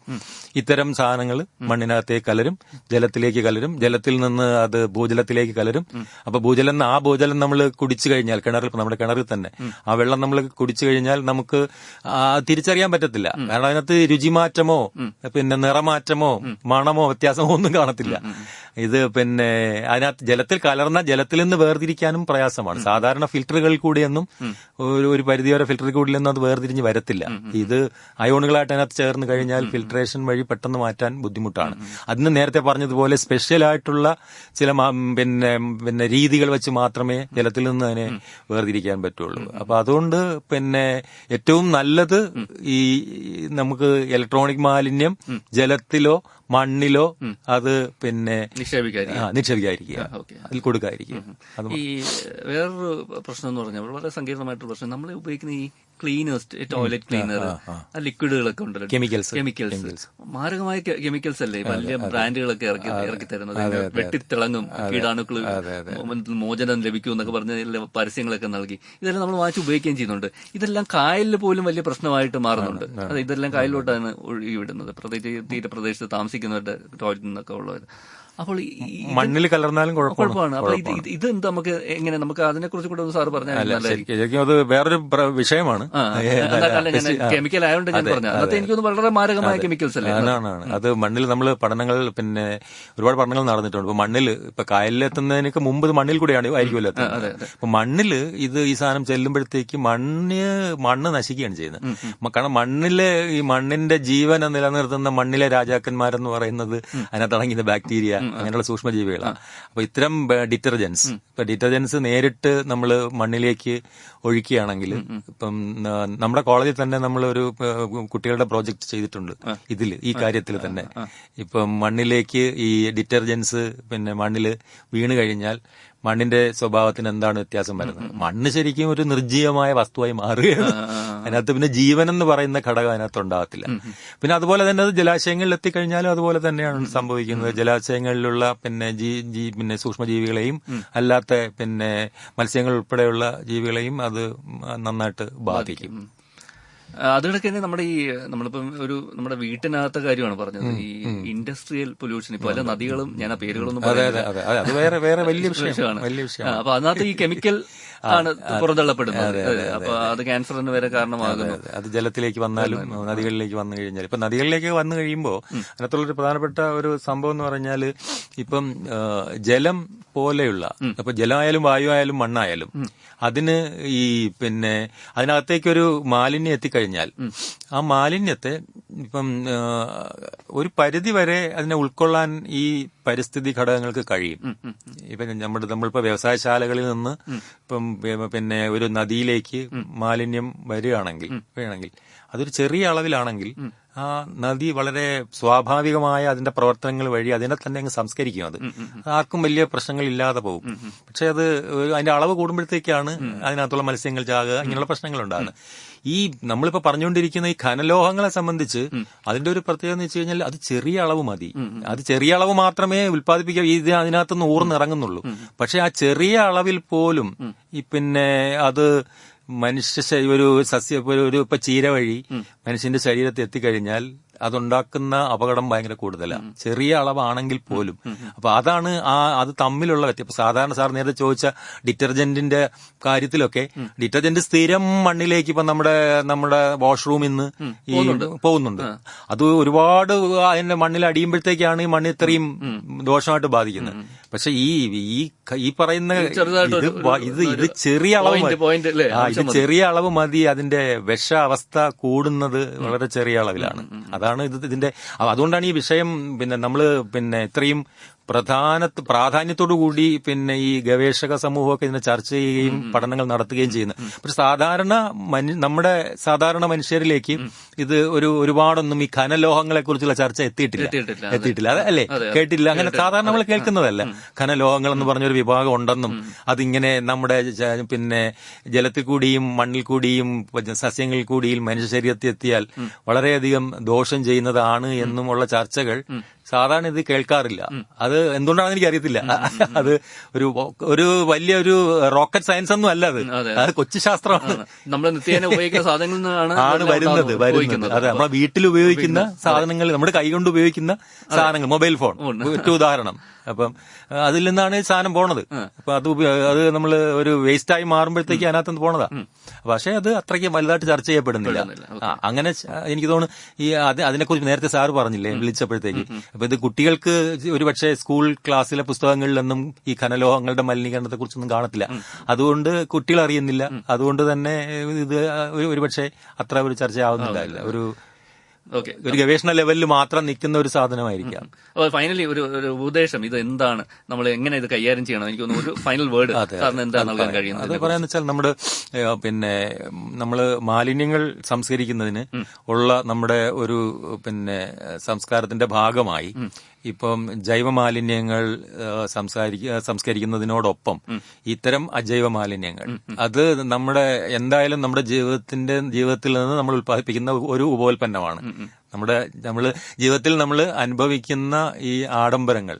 ഇത്തരം സാധനങ്ങൾ മണ്ണിനകത്തേക്ക് കലരും ജലത്തിലേക്ക് കലരും ജലത്തിൽ നിന്ന് അത് ഭൂജലത്തിലേക്ക് കലരും. അപ്പൊ ഭൂജലം ആ ഭൂജലം നമ്മൾ കുടിച്ചു കഴിഞ്ഞാൽ കിണറിൽ നമ്മുടെ കിണറിൽ തന്നെ ആ വെള്ളം നമ്മൾ കുടിച്ചു കഴിഞ്ഞാൽ നമുക്ക് തിരിച്ചറിയാൻ പറ്റത്തില്ല. കാരണം അതിനകത്ത് രുചിമാറ്റമോ പിന്നെ നിറമാറ്റമോ മണമോ വ്യത്യാസമോ ഒന്നും കാണത്തില്ല. ഇത് പിന്നെ അതിനകത്ത് ജലത്തിൽ കലർന്ന ജലത്തിൽ നിന്ന് വേർതിരിക്കാനും പ്രയാസമാണ്. സാധാരണ ഫിൽറ്ററുകളിൽ കൂടിയൊന്നും ഒരു ഒരു പരിധിവരെ ഫിൽറ്ററിൽ കൂടിയൊന്നും അത് വേർതിരിഞ്ഞ് വരത്തില്ല. ഇത് അയോണുകളായിട്ട് അതിനകത്ത് ചേർന്ന് കഴിഞ്ഞാൽ ഫിൽട്രേഷൻ വഴി പെട്ടെന്ന് മാറ്റാൻ ബുദ്ധിമുട്ടാണ്. അതിന് നേരത്തെ പറഞ്ഞതുപോലെ സ്പെഷ്യൽ ആയിട്ടുള്ള ചില പിന്നെ പിന്നെ രീതികൾ വെച്ച് മാത്രമേ ജലത്തിൽ നിന്ന് അതിനെ വേർതിരിക്കാൻ പറ്റുള്ളൂ. അപ്പൊ അതുകൊണ്ട് പിന്നെ ഏറ്റവും നല്ലത് ഈ നമുക്ക് ഇലക്ട്രോണിക് മാലിന്യം ജലത്തിലോ മണ്ണിലോ അത് പിന്നെ നിക്ഷേപിക്കാതിരിക്കുക. അതിൽ കൊടുക്കാതിരിക്കുക. ഈ വേറൊരു പ്രശ്നം എന്ന് പറഞ്ഞാൽ വളരെ സങ്കീർണമായിട്ടുള്ള പ്രശ്നം നമ്മൾ ഉപയോഗിക്കുന്ന ഈ ക്ലീനേഴ്സ് ടോയ്ലറ്റ് ക്ലീനർ ലിക്വിഡുകളൊക്കെ ഉണ്ടല്ലോ. കെമിക്കൽസ്. കെമിക്കൽസ്. മാരകമായ കെമിക്കൽസ് അല്ലേ? വലിയ ബ്രാൻഡുകളൊക്കെ ഇറക്കി ഇറക്കി തരുന്നത്. വെട്ടിത്തിളങ്ങും കീടാണുക്കൾ മോചനം ലഭിക്കും എന്നൊക്കെ പറഞ്ഞ പരസ്യങ്ങളൊക്കെ നൽകി. ഇതെല്ലാം നമ്മൾ വാങ്ങിച്ച് ഉപയോഗിക്കുകയും ചെയ്യുന്നുണ്ട്. ഇതെല്ലാം കായലിൽ പോലും വലിയ പ്രശ്നമായിട്ട് മാറുന്നുണ്ട്. അതെ ഇതെല്ലാം കായലിലോട്ടാണ് ഒഴുകി വിടുന്നത്. പ്രത്യേകിച്ച് തീരപ്രദേശത്ത് താമസിക്കുന്നവരുടെ ടോയ്ലറ്റിൽ നിന്നൊക്കെ ഉള്ളത് അപ്പോൾ മണ്ണിൽ കലർന്നാലും കുഴപ്പമാണ്. അപ്പോൾ അപ്പൊ ഇത് എന്താ നമുക്ക് എങ്ങനെ നമുക്ക് അതിനെ കുറിച്ച് കൂടെ ഒന്ന് സാർ പറഞ്ഞാൽ അത് വേറൊരു വിഷയമാണ്. കെമിക്കൽ ആയതുകൊണ്ട് ഞാൻ പറഞ്ഞു അന്നത്തെ എനിക്കൊന്ന് വളരെ മാരകമായ കെമിക്കൽസ് അല്ലേ? അത് മണ്ണിൽ നമ്മൾ പഠനങ്ങൾ പിന്നെ ഒരുപാട് പഠനങ്ങൾ നടന്നിട്ടുണ്ട്. ഇപ്പൊ മണ്ണിൽ ഇപ്പൊ കായലിലെത്തുന്നതിനൊക്കെ മുമ്പ് ഇത് മണ്ണിൽ കൂടെയാണ് ആയിരിക്കുമല്ലോ അപ്പൊ മണ്ണിൽ ഇത് ഈ സാധനം ചെല്ലുമ്പോഴത്തേക്ക് മണ്ണ് മണ്ണ് നശിക്കുകയാണ് ചെയ്യുന്നത്. കാരണം മണ്ണിലെ ഈ മണ്ണിന്റെ ജീവനെ നിലനിർത്തുന്ന മണ്ണിലെ രാജാക്കന്മാരെന്ന് പറയുന്നത് അതിനകത്ത് അടങ്ങിയ ബാക്ടീരിയ അങ്ങനെയുള്ള സൂക്ഷ്മജീവികളാണ്. അപ്പൊ ഇത്തരം ഡിറ്റർജൻസ് ഇപ്പൊ ഡിറ്റർജൻസ് നേരിട്ട് നമ്മൾ മണ്ണിലേക്ക് ഒഴിക്കുകയാണെങ്കിൽ ഇപ്പം നമ്മുടെ കോളേജിൽ തന്നെ നമ്മൾ ഒരു കുട്ടികളുടെ പ്രോജക്റ്റ് ചെയ്തിട്ടുണ്ട്. ഇതിൽ ഈ കാര്യത്തിൽ തന്നെ. ഇപ്പം മണ്ണിലേക്ക് ഈ ഡിറ്റർജൻസ് പിന്നെ മണ്ണിൽ വീണ് കഴിഞ്ഞാൽ മണ്ണിന്റെ സ്വഭാവത്തിന് എന്താണ് വ്യത്യാസം വരുന്നത്? മണ്ണ് ശരിക്കും ഒരു നിർജീവമായ വസ്തുവായി മാറുകയാണ്. അതിനകത്ത് പിന്നെ ജീവൻ എന്ന് പറയുന്ന ഘടകം അതിനകത്ത് ഉണ്ടാകത്തില്ല. പിന്നെ അതുപോലെ തന്നെ അത് ജലാശയങ്ങളിൽ എത്തിക്കഴിഞ്ഞാലും അതുപോലെ തന്നെയാണ് സംഭവിക്കുന്നത്. ജലാശയങ്ങളിലുള്ള പിന്നെ ജീ ജീ പിന്നെ സൂക്ഷ്മജീവികളെയും അല്ലാത്ത പിന്നെ മത്സ്യങ്ങൾ ഉൾപ്പെടെയുള്ള ജീവികളെയും അത് നന്നായിട്ട് ബാധിക്കും. അതിനൊക്കെ തന്നെ നമ്മുടെ ഈ നമ്മളിപ്പം ഒരു നമ്മുടെ വീട്ടിനകത്തെ കാര്യമാണ് പറഞ്ഞത്. ഈ ഇൻഡസ്ട്രിയൽ പൊല്യൂഷൻ ഇപ്പൊ പല നദികളും ഞാൻ ആ പേരുകളൊന്നും അതെ അത് വേറെ വേറെ. വലിയ വിഷയമാണ്. അപ്പൊ അതിനകത്ത് ഈ കെമിക്കൽ ആണ് പുറന്തള്ളപ്പെടുന്നത്. അപ്പൊ അത്. ക്യാൻസറിന് വരെ കാരണമാകുന്നു. അത് ജലത്തിലേക്ക് വന്നാലും നദികളിലേക്ക് വന്നു കഴിഞ്ഞാൽ ഇപ്പൊ നദികളിലേക്ക് വന്നു കഴിയുമ്പോൾ അതിനകത്തുള്ള ഒരു പ്രധാനപ്പെട്ട ഒരു സംഭവം എന്ന് പറഞ്ഞാൽ ഇപ്പം ജലം പോലെയുള്ള ഇപ്പൊ ജലമായാലും വായു ആയാലും മണ്ണായാലും അതിന് ഈ പിന്നെ അതിനകത്തേക്കൊരു മാലിന്യം എത്തിക്കഴിഞ്ഞാൽ ആ മാലിന്യത്തെ ഇപ്പം ഒരു പരിധി വരെ അതിനെ ഉൾക്കൊള്ളാൻ ഈ പരിസ്ഥിതി ഘടകങ്ങൾക്ക് കഴിയും. ഇപ്പൊ നമ്മുടെ നമ്മളിപ്പോ വ്യവസായശാലകളിൽ നിന്ന് ഇപ്പം പിന്നെ ഒരു നദിയിലേക്ക് മാലിന്യം വരികയാണെങ്കിൽ വേണമെങ്കിൽ. അതൊരു ചെറിയ അളവിലാണെങ്കിൽ ആ നദി വളരെ സ്വാഭാവികമായ അതിന്റെ പ്രവർത്തനങ്ങൾ വഴി അതിനെ തന്നെ അങ്ങ് സംസ്കരിക്കും അത്. ആർക്കും വലിയ പ്രശ്നങ്ങൾ ഇല്ലാതെ പോകും പക്ഷെ അത് അതിന്റെ അളവ് കൂടുമ്പോഴത്തേക്കാണ് അതിനകത്തുള്ള മത്സ്യങ്ങൾ ചാകുക ഇങ്ങനെയുള്ള പ്രശ്നങ്ങൾ ഉണ്ടാകുന്നത് ഈ നമ്മളിപ്പോ പറഞ്ഞുകൊണ്ടിരിക്കുന്ന ഈ ഖനലോഹങ്ങളെ സംബന്ധിച്ച് അതിന്റെ ഒരു പ്രത്യേകത എന്ന് വെച്ച് കഴിഞ്ഞാൽ അത് ചെറിയ അളവ് മതി. അത് ചെറിയ അളവ് മാത്രമേ ഉൽപ്പാദിപ്പിക്കാൻ ഇത് അതിനകത്തുനിന്ന് ഊർന്നിറങ്ങുന്നുള്ളൂ പക്ഷെ ആ ചെറിയ അളവിൽ പോലും ഈ പിന്നെ അത് മനുഷ്യ ഒരു സസ്യ ഒരു ഇപ്പൊ ചീര വഴി മനുഷ്യന്റെ ശരീരത്തിൽ എത്തിക്കഴിഞ്ഞാൽ അതുണ്ടാക്കുന്ന അപകടം ഭയങ്കര കൂടുതലാണ് ചെറിയ അളവാണെങ്കിൽ പോലും. അപ്പൊ അതാണ് ആ അത് തമ്മിലുള്ള വ്യത്യാസം. സാധാരണ സാർ നേരത്തെ ചോദിച്ച ഡിറ്റർജന്റിന്റെ കാര്യത്തിലൊക്കെ ഡിറ്റർജന്റ് സ്ഥിരം മണ്ണിലേക്ക് ഇപ്പൊ നമ്മുടെ നമ്മുടെ വാഷ്റൂമിൽ നിന്ന് ഈ പോകുന്നുണ്ട്. അത് ഒരുപാട് അതിന്റെ മണ്ണിൽ അടിയുമ്പോഴത്തേക്കാണ് ഈ മണ്ണ് ഇത്രയും ദോഷമായിട്ട് ബാധിക്കുന്നത്. പക്ഷെ ഈ ഈ ഈ പറയുന്ന ഇത് ഇത് ഇത് ചെറിയ അളവ് ഇത് ചെറിയ അളവ് മതി. അതിന്റെ വിഷ അവസ്ഥ കൂടുന്നത് വളരെ ചെറിയ അളവിലാണ്. അതാണ് ഇത് ഇതിന്റെ അതുകൊണ്ടാണ് ഈ വിഷയം പിന്നെ നമ്മൾ പിന്നെ ഇത്രയും പ്രധാന പ്രാധാന്യത്തോടു കൂടി പിന്നെ ഈ ഗവേഷക സമൂഹമൊക്കെ ഇതിനെ ചർച്ച ചെയ്യുകയും പഠനങ്ങൾ നടത്തുകയും ചെയ്യുന്നു. പക്ഷെ സാധാരണ നമ്മുടെ സാധാരണ മനുഷ്യരിലേക്ക് ഇത് ഒരു ഒരുപാടൊന്നും ഈ ഖനലോഹങ്ങളെ കുറിച്ചുള്ള ചർച്ച എത്തിയിട്ടില്ല. എത്തിയിട്ടില്ല. അല്ലേ? കേട്ടില്ല അങ്ങനെ സാധാരണ നമ്മൾ കേൾക്കുന്നതല്ല. ഖനലോഹങ്ങൾ എന്ന് പറഞ്ഞൊരു വിഭാഗം ഉണ്ടെന്നും അതിങ്ങനെ നമ്മുടെ പിന്നെ ജലത്തിൽ കൂടിയും മണ്ണിൽ കൂടിയും സസ്യങ്ങളിൽ കൂടിയും മനുഷ്യ ശരീരത്തിൽ എത്തിയാൽ വളരെയധികം ദോഷം ചെയ്യുന്നതാണ് എന്നുമുള്ള ചർച്ചകൾ സാധാരണ ഇത് കേൾക്കാറില്ല. അത് എന്തുകൊണ്ടാണെന്ന് എനിക്ക് അറിയത്തില്ല അത് ഒരു ഒരു വലിയ ഒരു റോക്കറ്റ് സയൻസ് ഒന്നും അല്ല അത്. അത് കൊച്ചു ശാസ്ത്രമാണ് നമ്മൾ നിത്യേന ഉപയോഗിക്കുന്ന സാധനങ്ങളിൽ നിന്നാണ് ആണ് വരുന്നത് വരുന്നത്. അതെ നമ്മളെ വീട്ടിൽ ഉപയോഗിക്കുന്ന സാധനങ്ങൾ നമ്മുടെ കൈകൊണ്ട് ഉപയോഗിക്കുന്ന സാധനങ്ങൾ മൊബൈൽ ഫോൺ. ഒറ്റ ഉദാഹരണം. അപ്പം അതിൽ നിന്നാണ് ഈ സാധനം പോണത്. അപ്പൊ അത് അത് നമ്മൾ ഒരു വേസ്റ്റ് ആയി മാറുമ്പോഴത്തേക്ക് അതിനകത്തുനിന്ന് പോണതാ. പക്ഷേ അത് അത്രയ്ക്ക് വലുതായിട്ട് ചർച്ച ചെയ്യപ്പെടുന്നില്ല. അങ്ങനെ എനിക്ക് തോന്നുന്നു ഈ അത് അതിനെക്കുറിച്ച് നേരത്തെ സാറ് പറഞ്ഞില്ലേ വിളിച്ചപ്പോഴത്തേക്ക്. അപ്പൊ ഇത് കുട്ടികൾക്ക് ഒരു പക്ഷേ സ്കൂൾ ക്ലാസ്സിലെ പുസ്തകങ്ങളിലൊന്നും ഈ ഖനലോഹങ്ങളുടെ മലിനീകരണത്തെ കുറിച്ചൊന്നും കാണത്തില്ല അതുകൊണ്ട് കുട്ടികൾ അറിയുന്നില്ല അതുകൊണ്ട് തന്നെ ഇത് ഒരു- പക്ഷേ അത്ര ഒരു ചർച്ചയാവുന്നില്ല ഒരു ഓക്കെ ഒരു ഗവേഷണ ലെവലിൽ മാത്രം നിൽക്കുന്ന ഒരു സാധനമായിരിക്കാം. ഫൈനലി ഒരു ഒരു ഉപദേശം. ഇത് എന്താണ്? നമ്മൾ എങ്ങനെ ഇത് കൈകാര്യം ചെയ്യണം? എനിക്ക് തോന്നുന്നു ഒരു ഫൈനൽ വേർഡ് സാറിന് എന്താ നൽകാൻ അത് കഴിയുന്നത്? പറയാന്ന് വെച്ചാൽ നമ്മുടെ പിന്നെ നമ്മൾ മാലിന്യങ്ങൾ സംസ്കരിക്കുന്നതിന് ഉള്ള നമ്മുടെ ഒരു പിന്നെ സംസ്കാരത്തിന്റെ ഭാഗമായി ഇപ്പം ജൈവ മാലിന്യങ്ങൾ സംസാരിക്ക സംസ്കരിക്കുന്നതിനോടൊപ്പം ഇത്തരം അജൈവ മാലിന്യങ്ങൾ അത് നമ്മുടെ എന്തായാലും നമ്മുടെ ജീവിതത്തിന്റെ ജീവിതത്തിൽ നിന്ന് നമ്മൾ ഉത്പാദിപ്പിക്കുന്ന ഒരു ഉപോൽപ്പന്നമാണ്. നമ്മുടെ നമ്മൾ ജീവിതത്തിൽ നമ്മൾ അനുഭവിക്കുന്ന ഈ ആഡംബരങ്ങൾ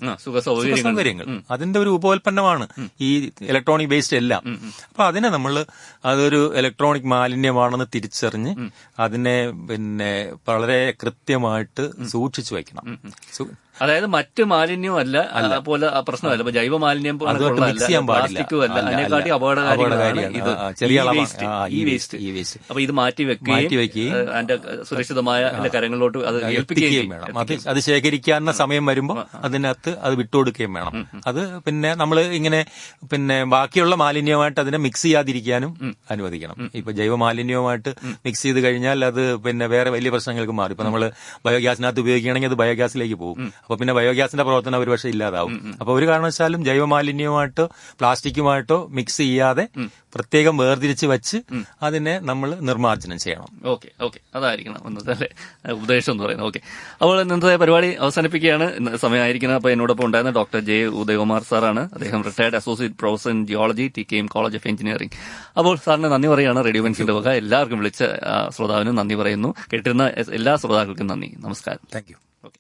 സൗകര്യങ്ങൾ. അതിന്റെ ഒരു ഉപോൽപ്പന്നമാണ് ഈ ഇലക്ട്രോണിക് വേസ്റ്റ് എല്ലാം. അപ്പൊ അതിനെ നമ്മൾ അതൊരു ഇലക്ട്രോണിക് മാലിന്യമാണെന്ന് തിരിച്ചറിഞ്ഞ് അതിനെ പിന്നെ വളരെ കൃത്യമായിട്ട് സൂക്ഷിച്ചു വെക്കണം സു- അതായത് മറ്റ് മാലിന്യവും അല്ല അതുപോലെ പോലെ പ്രശ്നമല്ല. ഇപ്പൊ ജൈവ മാലിന്യം. പ്ലാസ്റ്റിക്കും അല്ല അതിനെക്കാട്ടി. അപകടകാരിയാണ്. ഈ. വേസ്റ്റ് അപ്പൊ ഇത് മാറ്റി വെക്കുകയും അതിന്റെ സുരക്ഷിതമായ കരങ്ങളിലോട്ട് അത് ഏൽപ്പിക്കുകയും വേണം. അത് ശേഖരിക്കാവുന്ന സമയം വരുമ്പോൾ അതിനകത്ത് അത് വിട്ടുകൊടുക്കുകയും വേണം. അത് പിന്നെ നമ്മൾ ഇങ്ങനെ പിന്നെ ബാക്കിയുള്ള മാലിന്യമായിട്ട് അതിനെ മിക്സ് ചെയ്യാതിരിക്കാനും അനുവദിക്കണം. ഇപ്പൊ ജൈവ മാലിന്യവുമായിട്ട് മിക്സ് ചെയ്ത് കഴിഞ്ഞാൽ അത് പിന്നെ വേറെ വലിയ പ്രശ്നങ്ങൾക്ക് മാറും. ഇപ്പൊ നമ്മൾ ബയോഗ്യാസിനകത്ത് ഉപയോഗിക്കുകയാണെങ്കിൽ അത് ബയോഗ്യാസിലേക്ക് പോകും. അപ്പൊ പിന്നെ ബയോഗ്യാസിന്റെ പ്രവർത്തനം ഒരുപക്ഷെ ഇല്ലാതാവും. അപ്പൊ ഒരു കാരണവശാലും ജൈവമാലിന്യവുമായിട്ടോ പ്ലാസ്റ്റിക്കുമായിട്ടോ മിക്സ് ചെയ്യാതെ പ്രത്യേകം വേർതിരിച്ച് വെച്ച് അതിനെ നമ്മൾ നിർമ്മാർജനം ചെയ്യണം. Okay okay. അതായിരിക്കണം ഇന്നത്തെ അല്ലേ? ഉപദേശം എന്ന് പറയുന്നത്. ഓക്കെ. അപ്പോൾ ഇന്നത്തെ പരിപാടി അവസാനിപ്പിക്കുകയാണ്. സമയമായിരിക്കുന്നത് അപ്പോൾ എന്നോടൊപ്പം ഉണ്ടായിരുന്ന ഡോക്ടർ ജെ ഉദയകുമാർ സാറാണ്. അദ്ദേഹം retired associate professor in geology T K M college of engineering അപ്പോൾ സാറിന് നന്ദി പറയുകയാണ്. റേഡിയോ മെൻസിന്റെ വക എല്ലാവർക്കും വിളിച്ച ശ്രോതാവിനും നന്ദി പറയുന്നു. കേട്ടിരുന്ന എല്ലാ ശ്രോതാക്കൾക്കും നന്ദി. നമസ്കാരം. Thank you. ഓക്കെ.